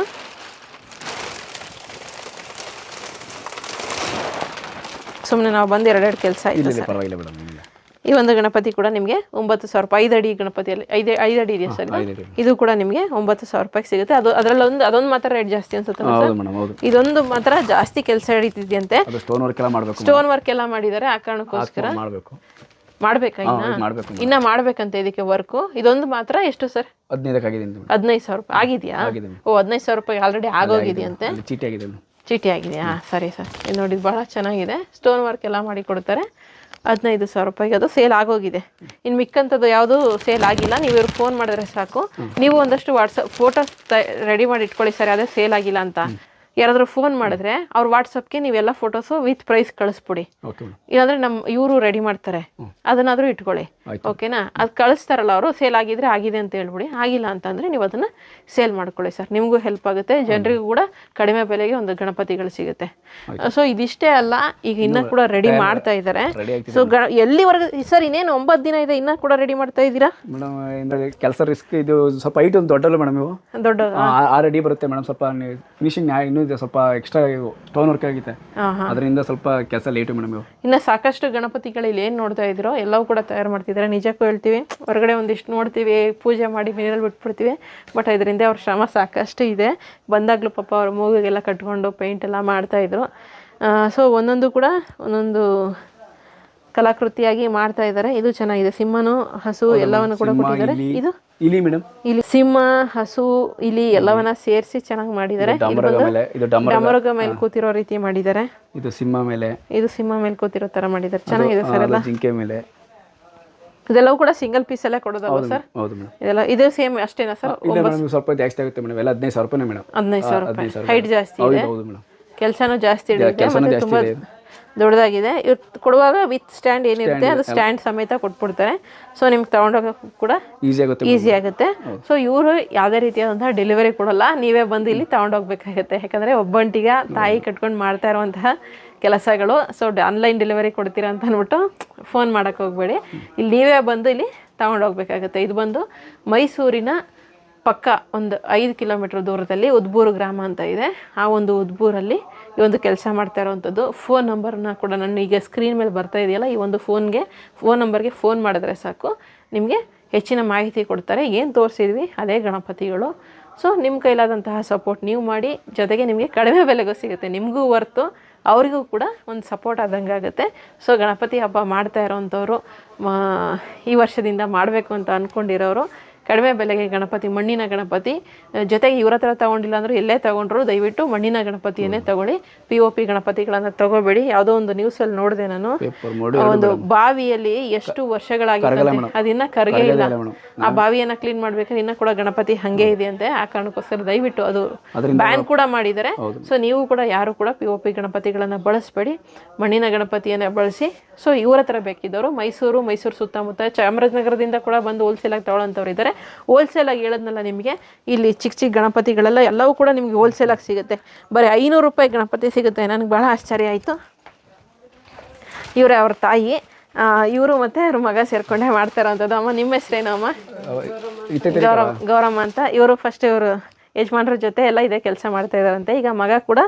ಸುಮ್ಮನೆ ನಾವು ಬಂದು ಎರಡೆರಡು ಕೆಲಸ ಇಲ್ಲ ಆಯಿತು ಇಲ್ಲ ಪರವಾಗಿಲ್ಲ ಮೇಡಮ್ ಈ ಒಂದು ಗಣಪತಿ ಕೂಡ ನಿಮಗೆ ಒಂಬತ್ತು ಸಾವಿರ ರೂಪಾಯಿ ಐದು ಅಡಿ ಗಣಪತಿಯಲ್ಲಿ ಐದು ಐದು ಅಡಿ ಇದೆಯಾ ಸರ್ ಇದು? ಐದು ಅಡಿ. ಇದು ಕೂಡ ನಿಮಗೆ ಒಂಬತ್ತು ಸಾವಿರ ರೂಪಾಯಿ ಸಿಗುತ್ತೆ. ಅದು ಅದರಲ್ಲಿ ಒಂದು ಅದೊಂದು ಮಾತ್ರ ರೇಟ್ ಜಾಸ್ತಿ ಅನ್ಸುತ್ತೆ ಹೌದು ಮೇಡಮ್ ಹೌದು. ಇದೊಂದು ಮಾತ್ರ ಜಾಸ್ತಿ ಕೆಲಸ ಹಿಡಿತಿದ್ಯಂತೆ ಅದು ಸ್ಟೋನ್ ವರ್ಕ್ ಎಲ್ಲ ಮಾಡಬೇಕು ಸ್ಟೋನ್ ವರ್ಕ್ ಎಲ್ಲ ಮಾಡಿದ್ದಾರೆ ಆ ಕಾರಣಕ್ಕೋಸ್ಕರ. ಮಾಡಬೇಕು. ಮಾಡ್ಬೇಕಾ ಇನ್ನ? ಮಾಡಬೇಕು ಇನ್ನ ಮಾಡ್ಬೇಕಂತ ಇದಕ್ಕೆ ವರ್ಕು ಇದೊಂದು ಮಾತ್ರ ಎಷ್ಟು ಸರ್? ಹದಿನೈದಕ್ಕಾಗಿದೆ ಮೇಡಮ್. ಹದಿನೈದು ಸಾವಿರ ರೂಪಾಯಿ. ಆಗಿದೆಯಾ? ಆಗಿದೆ ಓ ಹದಿನೈದು ಸಾವಿರ ರೂಪಾಯಿ ಆಲ್ರೆಡಿ ಆಗೋಗಿದೆಯಂತೆ. ಚೀಟಿ ಆಗಿದೆ ಮೇಡಮ್ ಚೀಟಿ ಆಗಿದೆಯಾ ಸರಿ ಸರ್. ಇದು ನೋಡಿ ಭಾಳ ಚೆನ್ನಾಗಿದೆ. ಸ್ಟೋನ್ ವರ್ಕ್ ಎಲ್ಲ ಮಾಡಿ ಕೊಡ್ತಾರೆ. ಹದಿನೈದು ಸಾವಿರ ರೂಪಾಯಿಗೆ ಅದು ಸೇಲ್ ಆಗೋಗಿದೆ. ಇನ್ನು ಮಿಕ್ಕಂಥದ್ದು ಯಾವುದೂ ಸೇಲ್ ಆಗಿಲ್ಲ. ನೀವು ಇವ್ರಿಗೆ ಫೋನ್ ಮಾಡಿದ್ರೆ ಸಾಕು. ನೀವು ಒಂದಷ್ಟು ವಾಟ್ಸಪ್ ಫೋಟೋಸ್ ರೆಡಿ ಮಾಡಿ ಇಟ್ಕೊಳ್ಳಿ ಸರ್. ಅದೇ ಸೇಲ್ ಆಗಿಲ್ಲ ಅಂತ. ಯಾರಾದರೂ ಫೋನ್ ಮಾಡಿದ್ರೆ ಅವ್ರ ವಾಟ್ಸಪ್ಗೆ ನೀವೆಲ್ಲ ಫೋಟೋಸು ವಿತ್ ಪ್ರೈಸ್ ಕಳಿಸ್ಬಿಡಿ. ಇಲ್ಲಾಂದ್ರೆ ನಮ್ಮ ಇವರು ರೆಡಿ ಮಾಡ್ತಾರೆ. ಅದನ್ನಾದರೂ ಇಟ್ಕೊಳ್ಳಿ. ಓಕೆನಾ ಅದು ಕಳಿಸ್ತಾರಲ್ಲ ಅವರು ಸೇಲ್ ಆಗಿದ್ರೆ ಆಗಿದೆ ಅಂತ ಹೇಳ್ಬಿಡಿ. ಆಗಿಲ್ಲ ಅಂತಂದರೆ ನೀವು ಅದನ್ನು ಸೇಲ್ ಮಾಡ್ಕೊಳ್ಳಿ ಸರ್ ನಿಮಗೂ ಹೆಲ್ಪ್ ಆಗುತ್ತೆ. ಜನರಿಗೂ ಕೂಡ ಕಡಿಮೆ ಬೆಲೆಗೆ ಒಂದು ಗಣಪತಿಗಳು ಸಿಗುತ್ತೆ. ಸೊ ಇದಿಷ್ಟೇ ಅಲ್ಲ ಈಗ ಇನ್ನೂ ಕೂಡ ರೆಡಿ ಮಾಡ್ತಾ ಇದ್ದಾರೆ ಸೊ ಎಲ್ಲಿವರೆಗೂ ಸರ್ ಇನ್ನೇನು ಒಂಬತ್ತು ದಿನ ಇದೆ ಇನ್ನೂ ಕೂಡ ರೆಡಿ ಮಾಡ್ತಾ ಇದ್ದೀರಾ? ಮೇಡಮ್ ಕೆಲಸ ರಿಸ್ಕ್ ಇದು ಸ್ವಲ್ಪ ಐಟ್ ಒಂದು ದೊಡ್ಡಲ್ಲ ಮೇಡಮ್ ಇವು. ದೊಡ್ಡ ಆ- ರೆಡಿ ಬರುತ್ತೆ ಮೇಡಮ್ ಸ್ವಲ್ಪ ಫಿನಿಶಿಂಗ್ ಇನ್ನೂ ಇದೆ ಸ್ವಲ್ಪ ಎಕ್ಸ್ಟ್ರಾ ಟೋನ್ ವರ್ಕ್ ಆಗಿದೆ. ಅದರಿಂದ ಸ್ವಲ್ಪ ಕೆಲಸ ಲೇಟ್ ಮೇಡಮ್ ಇವು ಇನ್ನು ಸಾಕಷ್ಟು ಗಣಪತಿಗಳು ಇಲ್ಲಿ ಏನು ನೋಡ್ತಾ ಇದ್ದೀರೋ ಎಲ್ಲವೂ ಕೂಡ ತಯಾರು ಮಾಡ್ತಿದ್ದಾರೆ. ನಿಜಕ್ಕೂ ಹೇಳ್ತೀವಿ ಹೊರಗಡೆ ಒಂದಿಷ್ಟು ನೋಡ್ತೀವಿ ಪೂಜೆ ಮಾಡಿ ಮನೆಯಲ್ಲಿ ಬಿಟ್ಬಿಡ್ತೀವಿ ಬಟ್ ಇದರಿಂದ ಅವ್ರ ಶ್ರಮ ಸಾಕಷ್ಟು ಇದೆ. ಬಂದಾಗಲೂ ಪಾಪ ಅವ್ರ ಮೂಗಿಗೆಲ್ಲ ಕಟ್ಕೊಂಡು ಪೇಂಟ್ ಎಲ್ಲ ಮಾಡ್ತಾಯಿದ್ರು ಸೊ ಒಂದೊಂದು ಕೂಡ ಒಂದೊಂದು ಕಲಾಕೃತಿಯಾಗಿ ಮಾಡ್ತಾ ಇದ್ದಾರೆ. ಇದು ಚೆನ್ನಾಗಿದೆ. ಸಿಂಹನು ಹಸು ಎಲ್ಲವನ್ನು ಕೂಡ ಕೊಟ್ಟಿದ್ದಾರೆ. ಇದು ಇಲಿ ಮೇಡಮ್. ಇಲ್ಲಿ ಸಿಂಹ ಹಸು ಇಲಿ ಎಲ್ಲವನ್ನ ಸೇರಿಸಿ ಚೆನ್ನಾಗಿ ಮಾಡಿದ್ದಾರೆ ಡಮರಗ ಮೇಲೆ ಕೂತಿರೋ ರೀತಿ ಮಾಡಿದ್ದಾರೆ ಇದು ಸಿಂಹ ಮೇಲೆ. ಇದು ಸಿಂಹ ಮೇಲೆ ಕೂತಿರೋ ತರ ಮಾಡಿದ್ದಾರೆ ಚೆನ್ನಾಗಿದೆ ಸರ್ ಎಲ್ಲ? ಜಿಂಕೆ ಮೇಲೆ. ಇದೆಲ್ಲವೂ ಕೂಡ ಸಿಂಗಲ್ ಪೀಸ್ ಎಲ್ಲ ಕೊಡೋದಲ್ವ ಸರ್? ಹೌದು ಮೇಡಮ್. ಇದೆಲ್ಲ ಇದು ಸೇಮ್ ಅಷ್ಟೇನಾ ಸರ್? ಇಲ್ಲ ಮೇಡಮ್ ಸ್ವಲ್ಪ ಜಾಸ್ತಿ ಆಗುತ್ತೆ ಮೇಡಮ್. ಎಲ್ಲ ಹದಿನೈದು ಸಾವಿರ ರೂಪಾಯಿ ಮೇಡಮ್. ಹದಿನೈದು ಸಾವಿರ ರೂಪಾಯಿ. ಹೈಟ್ ಜಾಸ್ತಿ ಇದೆ. ಹೌದು ಮೇಡಮ್. ಕೆಲಸನೂ ಜಾಸ್ತಿ ಇದೆ. ಕೆಲಸನೂ ಮತ್ತೆ ಜಾಸ್ತಿ ತುಂಬಾ ಇದೆ. ದೊಡ್ಡದಾಗಿದೆ. ಇವ್ರು ಕೊಡುವಾಗ ವಿತ್ ಸ್ಟ್ಯಾಂಡ್ ಏನಿರುತ್ತೆ ಅದು ಸ್ಟ್ಯಾಂಡ್ ಸಮೇತ ಕೊಟ್ಬಿಡ್ತಾರೆ. ಸೊ ನಿಮ್ಗೆ ತೊಗೊಂಡೋಗಕ್ಕೆ ಕೂಡ ಈಸಿ ಆಗುತ್ತೆ ಈಸಿ ಆಗುತ್ತೆ. ಸೊ ಇವರು ಯಾವುದೇ ರೀತಿಯಾದಂತಹ ಡೆಲಿವರಿ ಕೊಡಲ್ಲ. ನೀವೇ ಬಂದು ಇಲ್ಲಿ ತಗೊಂಡೋಗ್ಬೇಕಾಗುತ್ತೆ. ಯಾಕಂದರೆ ಒಬ್ಬಂಟಿಗ ತಾಯಿ ಕಟ್ಕೊಂಡು ಮಾಡ್ತಾ ಇರುವಂತಹ ಕೆಲಸಗಳು. ಸೊ ಆನ್ಲೈನ್ ಡೆಲಿವರಿ ಕೊಡ್ತೀರ ಅಂತ ಅಂದ್ಬಿಟ್ಟು ಫೋನ್ ಮಾಡೋಕ್ಕೆ ಹೋಗಬೇಡಿ. ಇಲ್ಲಿ ನೀವೇ ಬಂದು ಇಲ್ಲಿ ತಗೊಂಡೋಗ್ಬೇಕಾಗುತ್ತೆ. ಇದು ಬಂದು ಮೈಸೂರಿನ ಪಕ್ಕ ಒಂದು ಐದು ಕಿಲೋಮೀಟ್ರ್ ದೂರದಲ್ಲಿ ಉದ್ಬೂರು ಗ್ರಾಮ ಅಂತ ಇದೆ. ಆ ಒಂದು ಉದ್ಬೂರಲ್ಲಿ ಈ ಒಂದು ಕೆಲಸ ಮಾಡ್ತಾ ಇರೋವಂಥದ್ದು. ಫೋನ್ ನಂಬರ್ನ ಕೂಡ ನಾನು ಈಗ ಸ್ಕ್ರೀನ್ ಮೇಲೆ ಬರ್ತಾ ಇದೆಯಲ್ಲ, ಈ ಒಂದು ಫೋನ್ಗೆ ಫೋನ್ ನಂಬರ್ಗೆ ಫೋನ್ ಮಾಡಿದ್ರೆ ಸಾಕು. ನಿಮಗೆ ಹೆಚ್ಚಿನ ಮಾಹಿತಿ ಕೊಡ್ತಾರೆ. ಏನು ತೋರಿಸಿದ್ವಿ? ಅದೇ ಗಣಪತಿಗಳು. ಸೊ ನಿಮ್ಮ ಕೈಲಾದಂತಹ ಸಪೋರ್ಟ್ ನೀವು ಮಾಡಿ, ಜೊತೆಗೆ ನಿಮಗೆ ಕಡಿಮೆ ಬೆಲೆಗೂ ಸಿಗುತ್ತೆ. ನಿಮಗೂ ವರ್ತು ಅವರಿಗೂ ಕೂಡ ಒಂದು ಸಪೋರ್ಟ್ ಆದಂಗೆ ಆಗುತ್ತೆ. ಸೊ ಗಣಪತಿ ಹಬ್ಬ ಮಾಡ್ತಾ ಇರೋವಂಥವ್ರು ಈ ವರ್ಷದಿಂದ ಮಾಡಬೇಕು ಅಂತ ಅಂದ್ಕೊಂಡಿರೋರು ಕಡಿಮೆ ಬೆಲೆಗೆ ಗಣಪತಿ ಮಣ್ಣಿನ ಗಣಪತಿ. ಜೊತೆಗೆ ಇವ್ರ ಹತ್ರ ತಗೊಂಡಿಲ್ಲ ಅಂದ್ರೆ ಎಲ್ಲೇ ತಗೊಂಡ್ರು ದಯವಿಟ್ಟು ಮಣ್ಣಿನ ಗಣಪತಿಯನ್ನೇ ತಗೊಳ್ಳಿ. ಪಿ ಒ ಪಿ ಗಣಪತಿಗಳನ್ನು ತಗೋಬೇಡಿ. ಯಾವುದೋ ಒಂದು ನ್ಯೂಸ್ ಅಲ್ಲಿ ನೋಡಿದೆ ನಾನು. ಒಂದು ಬಾವಿಯಲ್ಲಿ ಎಷ್ಟು ವರ್ಷಗಳಾಗಿದೆ ಅದಿನ್ನ ಕರಗೇ ಇಲ್ಲ. ಆ ಬಾವಿಯನ್ನ ಕ್ಲೀನ್ ಮಾಡ್ಬೇಕಾದ್ರೆ ಇನ್ನ ಕೂಡ ಗಣಪತಿ ಹಂಗೆ ಇದೆ ಅಂತೆ ಆ ಕಾರಣಕ್ಕೋಸ್ಕರ ದಯವಿಟ್ಟು ಅದು ಬ್ಯಾನ್ ಕೂಡ ಮಾಡಿದ್ದಾರೆ ಸೊ ನೀವು ಕೂಡ ಯಾರು ಕೂಡ ಪಿ ಒ ಪಿ ಗಣಪತಿಗಳನ್ನ ಬಳಸಬೇಡಿ. ಮಣ್ಣಿನ ಗಣಪತಿಯನ್ನ ಬಳಸಿ. ಸೊ ಇವ್ರ ಹತ್ರ ಬೇಕಿದ್ದವರು ಮೈಸೂರು ಮೈಸೂರು ಸುತ್ತಮುತ್ತ ಚಾಮರಾಜನಗರದಿಂದ ಕೂಡ ಬಂದು ಹೋಲ್ಸೇಲ್ ಆಗಿ ತಗೊಳ್ಳೋಂಥವ್ರು ಇದ್ದಾರೆ ಹೋಲ್ಸೇಲ್ ಆಗಿ ಹೇಳದ್ನಲ್ಲ ನಿಮಗೆ? ಇಲ್ಲಿ ಚಿಕ್ಕ ಚಿಕ್ಕ ಗಣಪತಿಗಳೆಲ್ಲ ಎಲ್ಲವೂ ಕೂಡ ನಿಮಗೆ ಹೋಲ್ಸೇಲ್ ಆಗಿ ಸಿಗುತ್ತೆ. ಬರೀ ಐನೂರು ರೂಪಾಯಿ ಗಣಪತಿ ಸಿಗುತ್ತೆ. ನನಗೆ ಭಾಳ ಆಶ್ಚರ್ಯ ಆಯಿತು. ಇವರೇ ಅವ್ರ ತಾಯಿ. ಇವರು ಮತ್ತೆ ಅವ್ರ ಮಗ ಸೇರ್ಕೊಂಡೇ ಮಾಡ್ತಾರಂಥದ್ದು ಅಮ್ಮ ನಿಮ್ಮ ಹೆಸ್ರೇನು ಅಮ್ಮ? ಇತ್ತೈತೆ ಗೌರಮ್ಮ ಅಂತ. ಇವರು ಫಸ್ಟ್ ಇವರು ಯಜಮಾನ್ರ ಜೊತೆ ಎಲ್ಲ ಇದೇ ಕೆಲಸ ಮಾಡ್ತಾ ಇದ್ದಾರಂತೆ ಈಗ ಮಗ ಕೂಡ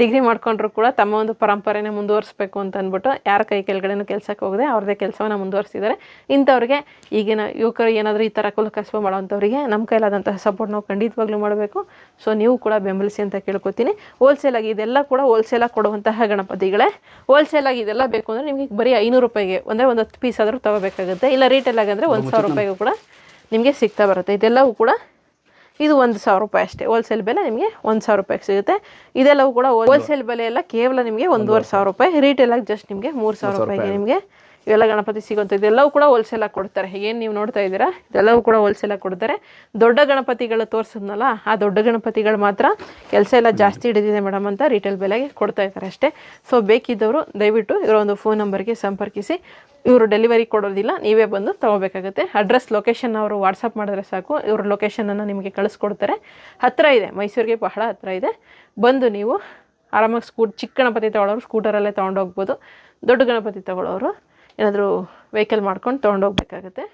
ಡಿಗ್ರಿ ಮಾಡ್ಕೊಂಡ್ರು ಕೂಡ ತಮ್ಮ ಒಂದು ಪರಂಪರೆನೇ ಮುಂದುವರಿಸಬೇಕು ಅಂತ ಅಂದ್ಬಿಟ್ಟು ಯಾರ ಕೈ ಕೆಳಗಡೆನೂ ಕೆಲಸಕ್ಕೆ ಹೋಗದೆ ಅವ್ರದ್ದೇ ಕೆಲಸವನ್ನು ಮುಂದುವರಿಸಿದ್ದಾರೆ ಇಂಥವ್ರಿಗೆ ಈಗಿನ ಯುವಕರು ಏನಾದರೂ ಈ ಥರ ಕುಲ ಕಸಬು ಮಾಡೋವಂಥವ್ರಿಗೆ ನಮ್ಮ ಕೈಲಾದಂತಹ ಸಪೋರ್ಟ್ ನಾವು ಖಂಡಿತವಾಗ್ಲೂ ಮಾಡಬೇಕು. ಸೊ ನೀವು ಕೂಡ ಬೆಂಬಲಿಸಿ ಅಂತ ಕೇಳ್ಕೊತೀನಿ. ಹೋಲ್ಸೇಲಾಗಿ ಇದೆಲ್ಲ ಕೂಡ ಹೋಲ್ಸೇಲಾಗಿ ಕೊಡುವಂತಹ ಗಣಪತಿಗಳೇ. ಹೋಲ್ಸೇಲಾಗಿ ಇದೆಲ್ಲ ಬೇಕು ಅಂದರೆ ನಿಮಗೆ ಬರೀ ಐನೂರು ರೂಪಾಯಿಗೆ ಅಂದರೆ ಒಂದು ಹತ್ತು ಪೀಸ್ ಆದರೂ ತಗೋಬೇಕಾಗುತ್ತೆ. ಇಲ್ಲ ರೀಟೇಲಾಗಿ ಅಂದರೆ ಒಂದು ಸಾವಿರ ರೂಪಾಯಿಗೂ ಕೂಡ ನಿಮಗೆ ಸಿಗ್ತಾ ಬರುತ್ತೆ. ಇದೆಲ್ಲವೂ ಕೂಡ ಇದು ಒಂದು ಸಾವಿರ ರೂಪಾಯಿ ಅಷ್ಟೇ. ಹೋಲ್ಸೇಲ್ ಬೆಲೆ ನಿಮಗೆ ಒಂದು ಸಾವಿರ ರೂಪಾಯಿಗೆ ಸಿಗುತ್ತೆ. ಇದೆಲ್ಲವೂ ಕೂಡ ಹೋಲ್ಸೇಲ್ ಬೆಲೆ ಎಲ್ಲ ಕೇವಲ ನಿಮಗೆ ಒಂದೂವರೆ ಸಾವಿರ ರೂಪಾಯಿ. ರಿಟೇಲ್ ಆಗಿ ಜಸ್ಟ್ ನಿಮಗೆ ಮೂರು ಸಾವಿರ ರೂಪಾಯಿಗೆ ನಿಮಗೆ ಇವೆಲ್ಲ ಗಣಪತಿ ಸಿಗುವಂಥ ಇದೆಲ್ಲವೂ ಕೂಡ ಹೋಲ್ಸೇಲಾಗಿ ಕೊಡ್ತಾರೆ. ಏನು ನೀವು ನೋಡ್ತಾ ಇದ್ದೀರಾ? ಇದೆಲ್ಲವೂ ಕೂಡ ಹೋಲ್ಸೇಲಾಗಿ ಕೊಡ್ತಾರೆ. ದೊಡ್ಡ ಗಣಪತಿಗಳು ತೋರಿಸಿದ್ನಲ್ಲ, ಆ ದೊಡ್ಡ ಗಣಪತಿಗಳು ಮಾತ್ರ ಕೆಲಸ ಎಲ್ಲ ಜಾಸ್ತಿ ಹಿಡಿದಿದೆ ಮೇಡಮ್ ಅಂತ ರಿಟೇಲ್ ಬೆಲೆಗೆ ಕೊಡ್ತಾ ಇದ್ದಾರೆ ಅಷ್ಟೇ. ಸೊ ಬೇಕಿದ್ದವರು ದಯವಿಟ್ಟು ಇವರ ಒಂದು ಫೋನ್ ನಂಬರ್ಗೆ ಸಂಪರ್ಕಿಸಿ. ಇವರು ಡೆಲಿವರಿ ಕೊಡೋದಿಲ್ಲ, ನೀವೇ ಬಂದು ತೊಗೋಬೇಕಾಗುತ್ತೆ. ಅಡ್ರೆಸ್ ಲೊಕೇಶನ್ ಅವರು ವಾಟ್ಸಪ್ ಮಾಡಿದ್ರೆ ಸಾಕು. ಇವರು ಲೊಕೇಶನನ್ನು ನಿಮಗೆ ಕಳಿಸ್ಕೊಡ್ತಾರೆ. ಹತ್ತಿರ ಇದೆ, ಮೈಸೂರಿಗೆ ಬಹಳ ಹತ್ತಿರ ಇದೆ. ಬಂದು ನೀವು ಆರಾಮಾಗಿ ಸ್ಕೂ ಚಿಕ್ಕ ಗಣಪತಿ ತೊಗೊಳೋರು ಸ್ಕೂಟರಲ್ಲೇ ತೊಗೊಂಡೋಗ್ಬೋದು. ದೊಡ್ಡ ಗಣಪತಿ ತೊಗೊಳೋರು ಏನಾದರೂ ವೆಹಿಕಲ್ ಮಾಡ್ಕೊಂಡು ತೊಗೊಂಡೋಗ್ಬೇಕಾಗುತ್ತೆ.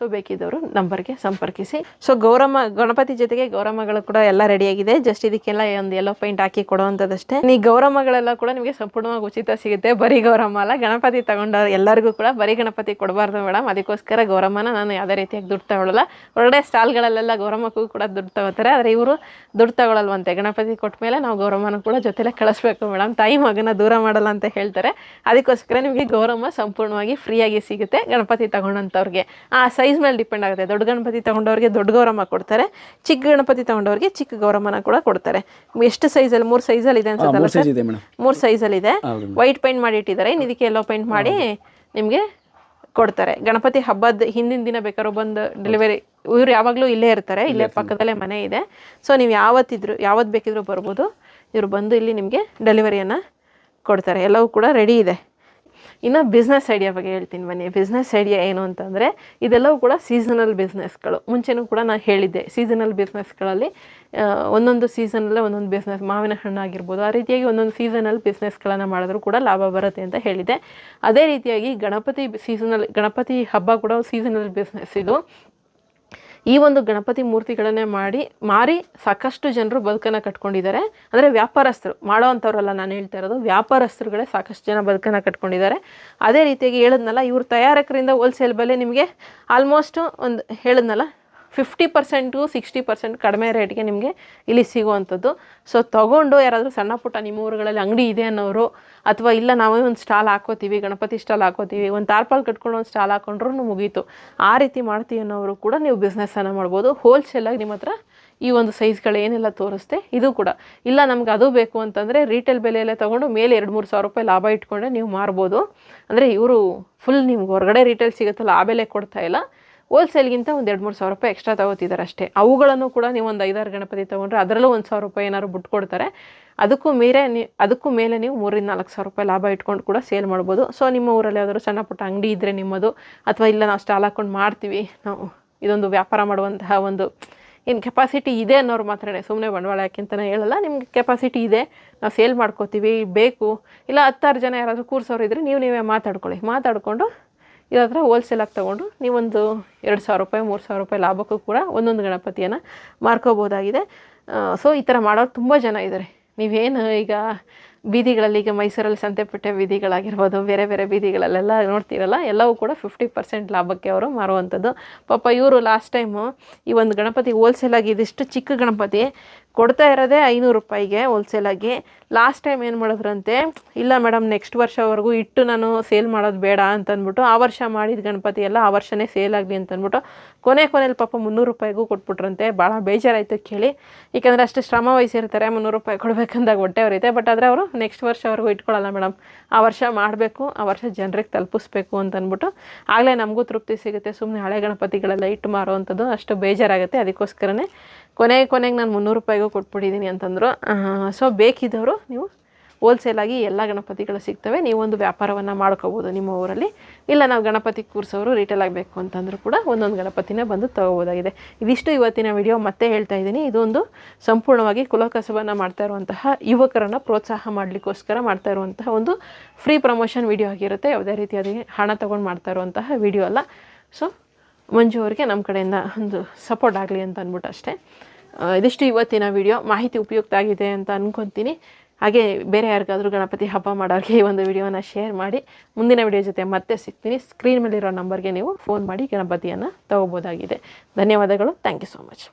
ಸೊ ಬೇಕಿದ್ದವರು ನಂಬರ್ಗೆ ಸಂಪರ್ಕಿಸಿ. ಸೊ ಗೌರಮ್ಮ, ಗಣಪತಿ ಜೊತೆಗೆ ಗೌರಮ್ಮಗಳು ಕೂಡ ಎಲ್ಲ ರೆಡಿಯಾಗಿದೆ ಜಸ್ಟ್ ಇದಕ್ಕೆಲ್ಲ ಒಂದು ಎಲ್ಲೋ ಪೈಂಟ್ ಹಾಕಿ ಕೊಡುವಂಥದ್ದಷ್ಟೇ. ಈ ಗೌರಮ್ಮಗಳೆಲ್ಲ ಕೂಡ ನಿಮಗೆ ಸಂಪೂರ್ಣವಾಗಿ ಉಚಿತ ಸಿಗುತ್ತೆ. ಬರೀ ಗೌರಮ್ಮ ಅಲ್ಲ, ಗಣಪತಿ ತಗೊಂಡ ಎಲ್ಲರಿಗೂ ಕೂಡ ಬರೀ ಗಣಪತಿ ಕೊಡಬಾರ್ದು ಮೇಡಮ್. ಅದಕ್ಕೋಸ್ಕರ ಗೌರಮ್ಮನ ನಾನು ಯಾವುದೇ ರೀತಿಯಾಗಿ ದುಡ್ಡು ತಗೊಳ್ಳಲ್ಲ ಹೊರಗಡೆ ಸ್ಟಾಲ್ಗಳಲ್ಲೆಲ್ಲ ಗೌರಮ್ಮಕ್ಕೂ ಕೂಡ ದುಡ್ಡು ತಗೋತಾರೆ. ಆದರೆ ಇವರು ದುಡ್ಡು ತಗೊಳ್ಳಲ್ವಂತೆ ಗಣಪತಿ ಕೊಟ್ಟ ಮೇಲೆ ನಾವು ಗೌರಮ್ಮನ ಕೂಡ ಜೊತೆಲೆ ಕಳಿಸ್ಬೇಕು ಮೇಡಮ್. ತಾಯಿ ಮಗನ ದೂರ ಮಾಡಲ್ಲ ಅಂತ ಹೇಳ್ತಾರೆ. ಅದಕ್ಕೋಸ್ಕರ ನಿಮಗೆ ಗೌರಮ್ಮ ಸಂಪೂರ್ಣವಾಗಿ ಫ್ರೀಯಾಗಿ ಸಿಗುತ್ತೆ ಗಣಪತಿ ತಗೊಂಡಂಥವ್ರಿಗೆ. ಆ ಸೈಜ್ ಮೇಲೆ ಡಿಪೆಂಡ್ ಆಗುತ್ತೆ. ದೊಡ್ಡ ಗಣಪತಿ ತಗೊಂಡವ್ರಿಗೆ ದೊಡ್ಡ ಗೌರಮ್ಮ ಕೊಡ್ತಾರೆ ಚಿಕ್ಕ ಗಣಪತಿ ತಗೊಂಡವ್ರಿಗೆ ಚಿಕ್ಕ ಗೌರಮ್ಮನ ಕೂಡ ಕೊಡ್ತಾರೆ. ಎಷ್ಟು ಸೈಜಲ್ಲಿ ಮೂರು ಸೈಜಲ್ಲಿ ಇದೆ ಅನ್ಸುತ್ತಲ್ಲ ಮೂರು ಸೈಜ್ ಇದೆ ಮೇಡಮ್. ಮೂರು ಸೈಜಲ್ಲಿ ಇದೆ. ವೈಟ್ ಪೈಂಟ್ ಮಾಡಿ ಇಟ್ಟಿದ್ದಾರೆ. ಇನ್ನು ಇದಕ್ಕೆ ಎಲ್ಲೋ ಪೈಂಟ್ ಮಾಡಿ ನಿಮಗೆ ಕೊಡ್ತಾರೆ. ಗಣಪತಿ ಹಬ್ಬದ ಹಿಂದಿನ ದಿನ ಬೇಕಾದ್ರೂ ಬಂದು ಡೆಲಿವರಿ ಇವ್ರು ಯಾವಾಗಲೂ ಇಲ್ಲೇ ಇರ್ತಾರೆ. ಇಲ್ಲೇ ಪಕ್ಕದಲ್ಲೇ ಮನೆ ಇದೆ. ಸೊ ನೀವು ಯಾವತ್ತಿದ್ರು ಯಾವತ್ತು ಬೇಕಿದ್ರು ಬರ್ಬೋದು. ಇವರು ಬಂದು ಇಲ್ಲಿ ನಿಮಗೆ ಡೆಲಿವರಿಯನ್ನು ಕೊಡ್ತಾರೆ. ಎಲ್ಲವೂ ಕೂಡ ರೆಡಿ ಇದೆ. ಇನ್ನು ಬಿಸ್ನೆಸ್ ಐಡಿಯಾ ಬಗ್ಗೆ ಹೇಳ್ತೀನಿ ಬನ್ನಿ. ಬಿಸ್ನೆಸ್ ಐಡಿಯಾ ಏನು ಅಂತಂದರೆ, ಇದೆಲ್ಲವೂ ಕೂಡ ಸೀಸನಲ್ ಬಿಸ್ನೆಸ್ಗಳು ಮುಂಚೆನೂ ಕೂಡ ನಾನು ಹೇಳಿದ್ದೆ ಸೀಸನಲ್ ಬಿಸ್ನೆಸ್ಗಳಲ್ಲಿ ಒಂದೊಂದು ಸೀಸನಲ್ಲೇ ಒಂದೊಂದು ಬಿಸ್ನೆಸ್ ಮಾವಿನ ಹಣ್ಣು ಆಗಿರ್ಬೋದು, ಆ ರೀತಿಯಾಗಿ ಒಂದೊಂದು ಸೀಸನಲ್ ಬಿಸ್ನೆಸ್ಗಳನ್ನು ಮಾಡಿದ್ರೂ ಕೂಡ ಲಾಭ ಬರುತ್ತೆ ಅಂತ ಹೇಳಿದೆ ಅದೇ ರೀತಿಯಾಗಿ ಗಣಪತಿ ಸೀಸನಲ್ ಗಣಪತಿ ಹಬ್ಬ ಕೂಡ ಸೀಸನಲ್ ಬಿಸ್ನೆಸ್ ಇದು. ಈ ಒಂದು ಗಣಪತಿ ಮೂರ್ತಿಗಳನ್ನೇ ಮಾಡಿ, ಮಾರಿ ಸಾಕಷ್ಟು ಜನರು ಬದುಕನ್ನು ಕಟ್ಕೊಂಡಿದ್ದಾರೆ. ಅಂದರೆ ವ್ಯಾಪಾರಸ್ಥರು ಮಾಡೋ ನಾನು ಹೇಳ್ತಾ ಇರೋದು, ವ್ಯಾಪಾರಸ್ಥರುಗಳೇ ಸಾಕಷ್ಟು ಜನ ಬದುಕನ್ನು ಕಟ್ಕೊಂಡಿದ್ದಾರೆ. ಅದೇ ರೀತಿಯಾಗಿ ಹೇಳಿದ್ನಲ್ಲ, ಇವ್ರ ತಯಾರಕರಿಂದ ಹೋಲ್ಸೇಲ್ ಬೆಲೆ ನಿಮಗೆ ಆಲ್ಮೋಸ್ಟು ಒಂದು ಹೇಳಿದ್ನಲ್ಲ ಫಿಫ್ಟಿ ಪರ್ಸೆಂಟು ಸಿಕ್ಸ್ಟಿ ಪರ್ಸೆಂಟ್ ಕಡಿಮೆ ರೇಟ್ಗೆ ನಿಮಗೆ ಇಲ್ಲಿ ಸಿಗುವಂಥದ್ದು. ಸೊ ತೊಗೊಂಡು ಯಾರಾದರೂ ಸಣ್ಣ ಪುಟ್ಟ ನಿಮ್ಮ ಊರುಗಳಲ್ಲಿ ಅಂಗಡಿ ಇದೆ ಅನ್ನೋರು, ಅಥವಾ ಇಲ್ಲ ನಾವೇ ಒಂದು ಸ್ಟಾಲ್ ಹಾಕೋತೀವಿ, ಗಣಪತಿ ಸ್ಟಾಲ್ ಹಾಕೋತೀವಿ, ಒಂದು ತಾರ್ಪಾಲ್ ಕಟ್ಕೊಂಡು ಒಂದು ಸ್ಟಾಲ್ ಹಾಕೊಂಡ್ರೂ ಮುಗೀತು. ಆ ರೀತಿ ಮಾಡ್ತೀವಿ ಅನ್ನೋರು ಕೂಡ ನೀವು ಬಿಸ್ನೆಸ್ಸನ್ನು ಮಾಡ್ಬೋದು. ಹೋಲ್ಸೇಲಾಗಿ ನಿಮ್ಮ ಹತ್ರ ಈ ಒಂದು ಸೈಜ್ಗಳು ಏನೆಲ್ಲ ತೋರಿಸ್ತೆ ಇದು ಕೂಡ. ಇಲ್ಲ ನಮ್ಗೆ ಅದು ಬೇಕು ಅಂತಂದರೆ ರೀಟೇಲ್ ಬೆಲೆಯಲ್ಲೇ ತೊಗೊಂಡು ಮೇಲೆ ಎರಡು ಮೂರು ಸಾವಿರ ರೂಪಾಯಿ ಲಾಭ ಇಟ್ಕೊಂಡೆ ನೀವು ಮಾರ್ಬೋದು. ಅಂದರೆ ಇವರು ಫುಲ್ ನಿಮ್ಗೆ ಹೊರಗಡೆ ರೀಟೇಲ್ ಸಿಗುತ್ತಲ್ಲ, ಆ ಬೆಲೆ ಕೊಡ್ತಾ ಇಲ್ಲ. ಹೋಲ್ಸೇಲ್ಗಿಂತ ಒಂದು ಎರಡು ಮೂರು ಸಾವಿರ ರೂಪಾಯಿ ಎಕ್ಸ್ಟ್ರಾ ತಗೋತಿದ್ದಾರೆ ಅಷ್ಟೇ. ಅವುಗಳನ್ನು ಕೂಡ ನೀವು ಒಂದು ಐದಾರು ಗಣಪತಿ ತೊಗೊಂಡ್ರೆ ಅದರಲ್ಲೂ ಒಂದು ಸಾವಿರ ರೂಪಾಯಿ ಏನಾದ್ರು ಬಿಟ್ಟು ಕೊಡ್ತಾರೆ. ಅದಕ್ಕೂ ಮೀರೆ ನೀ, ಅದಕ್ಕೂ ಮೇಲೆ ನೀವು ಮೂರಿಂದ ನಾಲ್ಕು ಸಾವಿರ ರೂಪಾಯಿ ಲಾಭ ಇಟ್ಕೊಂಡು ಕೂಡ ಸೇಲ್ ಮಾಡ್ಬೋದು. ಸೊ ನಿಮ್ಮ ಊರಲ್ಲಿ ಯಾವ್ದಾದ್ರು ಸಣ್ಣ ಪುಟ್ಟ ಅಂಗಡಿ ಇದ್ದರೆ ನಿಮ್ಮದು, ಅಥವಾ ಇಲ್ಲ ನಾವು ಸ್ಟಾಲ್ ಹಾಕ್ಕೊಂಡು ಮಾಡ್ತೀವಿ, ನಾವು ಇದೊಂದು ವ್ಯಾಪಾರ ಮಾಡುವಂತಹ ಒಂದು, ಏನು ಕೆಪಾಸಿಟಿ ಇದೆ ಅನ್ನೋರು ಮಾತ್ರನೇ ಸುಮ್ಮನೆ ಬಂಡವಾಳ ಯಾಕೆಂತಲೇ ಹೇಳಲ್ಲ, ನಿಮ್ಗೆ ಕೆಪಾಸಿಟಿ ಇದೆ, ನಾವು ಸೇಲ್ ಮಾಡ್ಕೋತೀವಿ, ಬೇಕು. ಇಲ್ಲ ಹತ್ತಾರು ಜನ ಯಾರಾದರೂ ಕೂರ್ಸೋರು ಇದ್ದರೆ ನೀವು ನೀವೇ ಮಾತಾಡ್ಕೊಳ್ಳಿ. ಮಾತಾಡಿಕೊಂಡು ಇದ್ರ ಹತ್ರ ಹೋಲ್ಸೇಲಾಗಿ ತೊಗೊಂಡು ನೀವೊಂದು ಎರಡು ಸಾವಿರ ರೂಪಾಯಿ, ಮೂರು ಸಾವಿರ ರೂಪಾಯಿ ಲಾಭಕ್ಕೂ ಕೂಡ ಒಂದೊಂದು ಗಣಪತಿಯನ್ನು ಮಾರ್ಕೋಬೋದಾಗಿದೆ ಸೊ ಈ ಥರ ಮಾಡೋರು ತುಂಬ ಜನ ಇದ್ದಾರೆ ನೀವೇನು ಈಗ ಬೀದಿಗಳಲ್ಲಿ ಈಗ ಮೈಸೂರಲ್ಲಿ ಸಂತೆಪೇಟೆ ಬೀದಿಗಳಾಗಿರ್ಬೋದು, ಬೇರೆ ಬೇರೆ ಬೀದಿಗಳಲ್ಲೆಲ್ಲ ನೋಡ್ತೀರಲ್ಲ, ಎಲ್ಲವೂ ಕೂಡ ಫಿಫ್ಟಿ ಪರ್ಸೆಂಟ್ ಲಾಭಕ್ಕೆ ಅವರು ಮಾರುವಂಥದ್ದು. ಪಾಪ ಇವರು ಲಾಸ್ಟ್ ಟೈಮು ಈ ಒಂದು ಗಣಪತಿ ಹೋಲ್ಸೇಲಾಗಿ ಇದಿಷ್ಟು ಚಿಕ್ಕ ಗಣಪತಿ ಕೊಡ್ತಾ ಇರೋದೇ ಐನೂರು ರೂಪಾಯಿಗೆ ಹೋಲ್ಸೇಲಾಗಿ ಲಾಸ್ಟ್ ಟೈಮ್ ಏನು ಮಾಡಿದ್ರಂತೆ, ಇಲ್ಲ ಮೇಡಮ್ ನೆಕ್ಸ್ಟ್ ವರ್ಷವರೆಗೂ ಇಟ್ಟು ನಾನು ಸೇಲ್ ಮಾಡೋದು ಬೇಡ ಅಂತಂದ್ಬಿಟ್ಟು, ಆ ವರ್ಷ ಮಾಡಿದ ಗಣಪತಿ ಎಲ್ಲ ಆ ವರ್ಷನೇ ಸೇಲ್ ಆಗಲಿ ಅಂತಂದ್ಬಿಟ್ಟು, ಕೊನೆ ಕೊನೆಯಲ್ಲಿ ಪಾಪ ಮುನ್ನೂರು ರೂಪಾಯಿಗೂ ಕೊಟ್ಬಿಟ್ರಂತೆ. ಭಾಳ ಬೇಜಾರಾಯಿತು ಕೇಳಿ. ಏಕೆಂದರೆ ಅಷ್ಟು ಶ್ರಮ ವಹಿಸಿರ್ತಾರೆ, ಮುನ್ನೂರು ರೂಪಾಯಿ ಕೊಡಬೇಕಂದಾಗ ಹೊಟ್ಟೆ ಅವರೈತೆ ಬಟ್ ಆದರೆ ಅವರು ನೆಕ್ಸ್ಟ್ ವರ್ಷವರೆಗೂ ಇಟ್ಕೊಳ್ಳಲ್ಲ ಮೇಡಮ್ ಆ ವರ್ಷ ಮಾಡಬೇಕು, ಆ ವರ್ಷ ಜನರಿಗೆ ತಲುಪಿಸ್ಬೇಕು ಅಂತಂದ್ಬಿಟ್ಟು, ಆಗಲೇ ನಮಗೂ ತೃಪ್ತಿ ಸಿಗುತ್ತೆ. ಸುಮ್ಮನೆ ಹಳೆ ಗಣಪತಿಗಳೆಲ್ಲ ಇಟ್ಟು ಮಾರುವಂಥದ್ದು ಅಷ್ಟು ಬೇಜಾರಾಗುತ್ತೆ. ಅದಕ್ಕೋಸ್ಕರನೇ ಕೊನೆ ಕೊನೆಗೆ ನಾನು ಮುನ್ನೂರು ರೂಪಾಯಿಗೂ ಕೊಟ್ಬಿಟ್ಟಿದ್ದೀನಿ ಅಂತಂದರು ಸೊ ಬೇಕಿದ್ದವರು ನೀವು ಹೋಲ್ಸೇಲಾಗಿ ಎಲ್ಲ ಗಣಪತಿಗಳು ಸಿಗ್ತವೆ ನೀವೊಂದು ವ್ಯಾಪಾರವನ್ನು ಮಾಡ್ಕೋಬೋದು ನಿಮ್ಮ ಊರಲ್ಲಿ. ಇಲ್ಲ ನಾವು ಗಣಪತಿ ಕೂರಿಸೋರು ರಿಟೇಲ್ ಆಗಬೇಕು ಅಂತಂದರೂ ಕೂಡ ಒಂದೊಂದು ಗಣಪತಿನ ಬಂದು ತಗೋಬೋದಾಗಿದೆ. ಇದಿಷ್ಟು ಇವತ್ತಿನ ವಿಡಿಯೋ ಮತ್ತೆ ಹೇಳ್ತಾ ಇದ್ದೀನಿ. ಇದೊಂದು ಸಂಪೂರ್ಣವಾಗಿ ಕುಲಕಸಬನ್ನು ಮಾಡ್ತಾ ಇರುವಂತಹ ಯುವಕರನ್ನು ಪ್ರೋತ್ಸಾಹ ಮಾಡಲಿಕ್ಕೋಸ್ಕರ ಮಾಡ್ತಾ ಇರುವಂತಹ ಒಂದು ಫ್ರೀ ಪ್ರಮೋಷನ್ ವಿಡಿಯೋ ಆಗಿರುತ್ತೆ. ಯಾವುದೇ ರೀತಿಯಾದ ಹಣ ತೊಗೊಂಡು ಮಾಡ್ತಾ ಇರುವಂತಹ ವಿಡಿಯೋ ಅಲ್ಲ. ಸೊ ಮಂಜು ಅವರಿಗೆ ನಮ್ಮ ಕಡೆಯಿಂದ ಒಂದು ಸಪೋರ್ಟ್ ಆಗಲಿ ಅಂತ ಅಂದ್ಬಿಟ್ಟು ಅಷ್ಟೇ. ಇದಿಷ್ಟು ಇವತ್ತಿನ ವಿಡಿಯೋ ಮಾಹಿತಿ ಉಪಯುಕ್ತ ಆಗಿದೆ ಅಂತ ಅಂದ್ಕೊತೀನಿ ಹಾಗೆ ಬೇರೆ ಯಾರಿಗಾದರೂ ಗಣಪತಿ ಹಬ್ಬ ಮಾಡೋರಿಗೆ ಈ ಒಂದು ವಿಡಿಯೋನ ಶೇರ್ ಮಾಡಿ. ಮುಂದಿನ ವಿಡಿಯೋ ಜೊತೆ ಮತ್ತೆ ಸಿಗ್ತೀನಿ. ಸ್ಕ್ರೀನ್ ಮೇಲಿರೋ ನಂಬರ್ಗೆ ನೀವು ಫೋನ್ ಮಾಡಿ ಗಣಪತಿಯನ್ನು ತಗೋಬೋದಾಗಿದೆ. ಧನ್ಯವಾದಗಳು. Thank you so much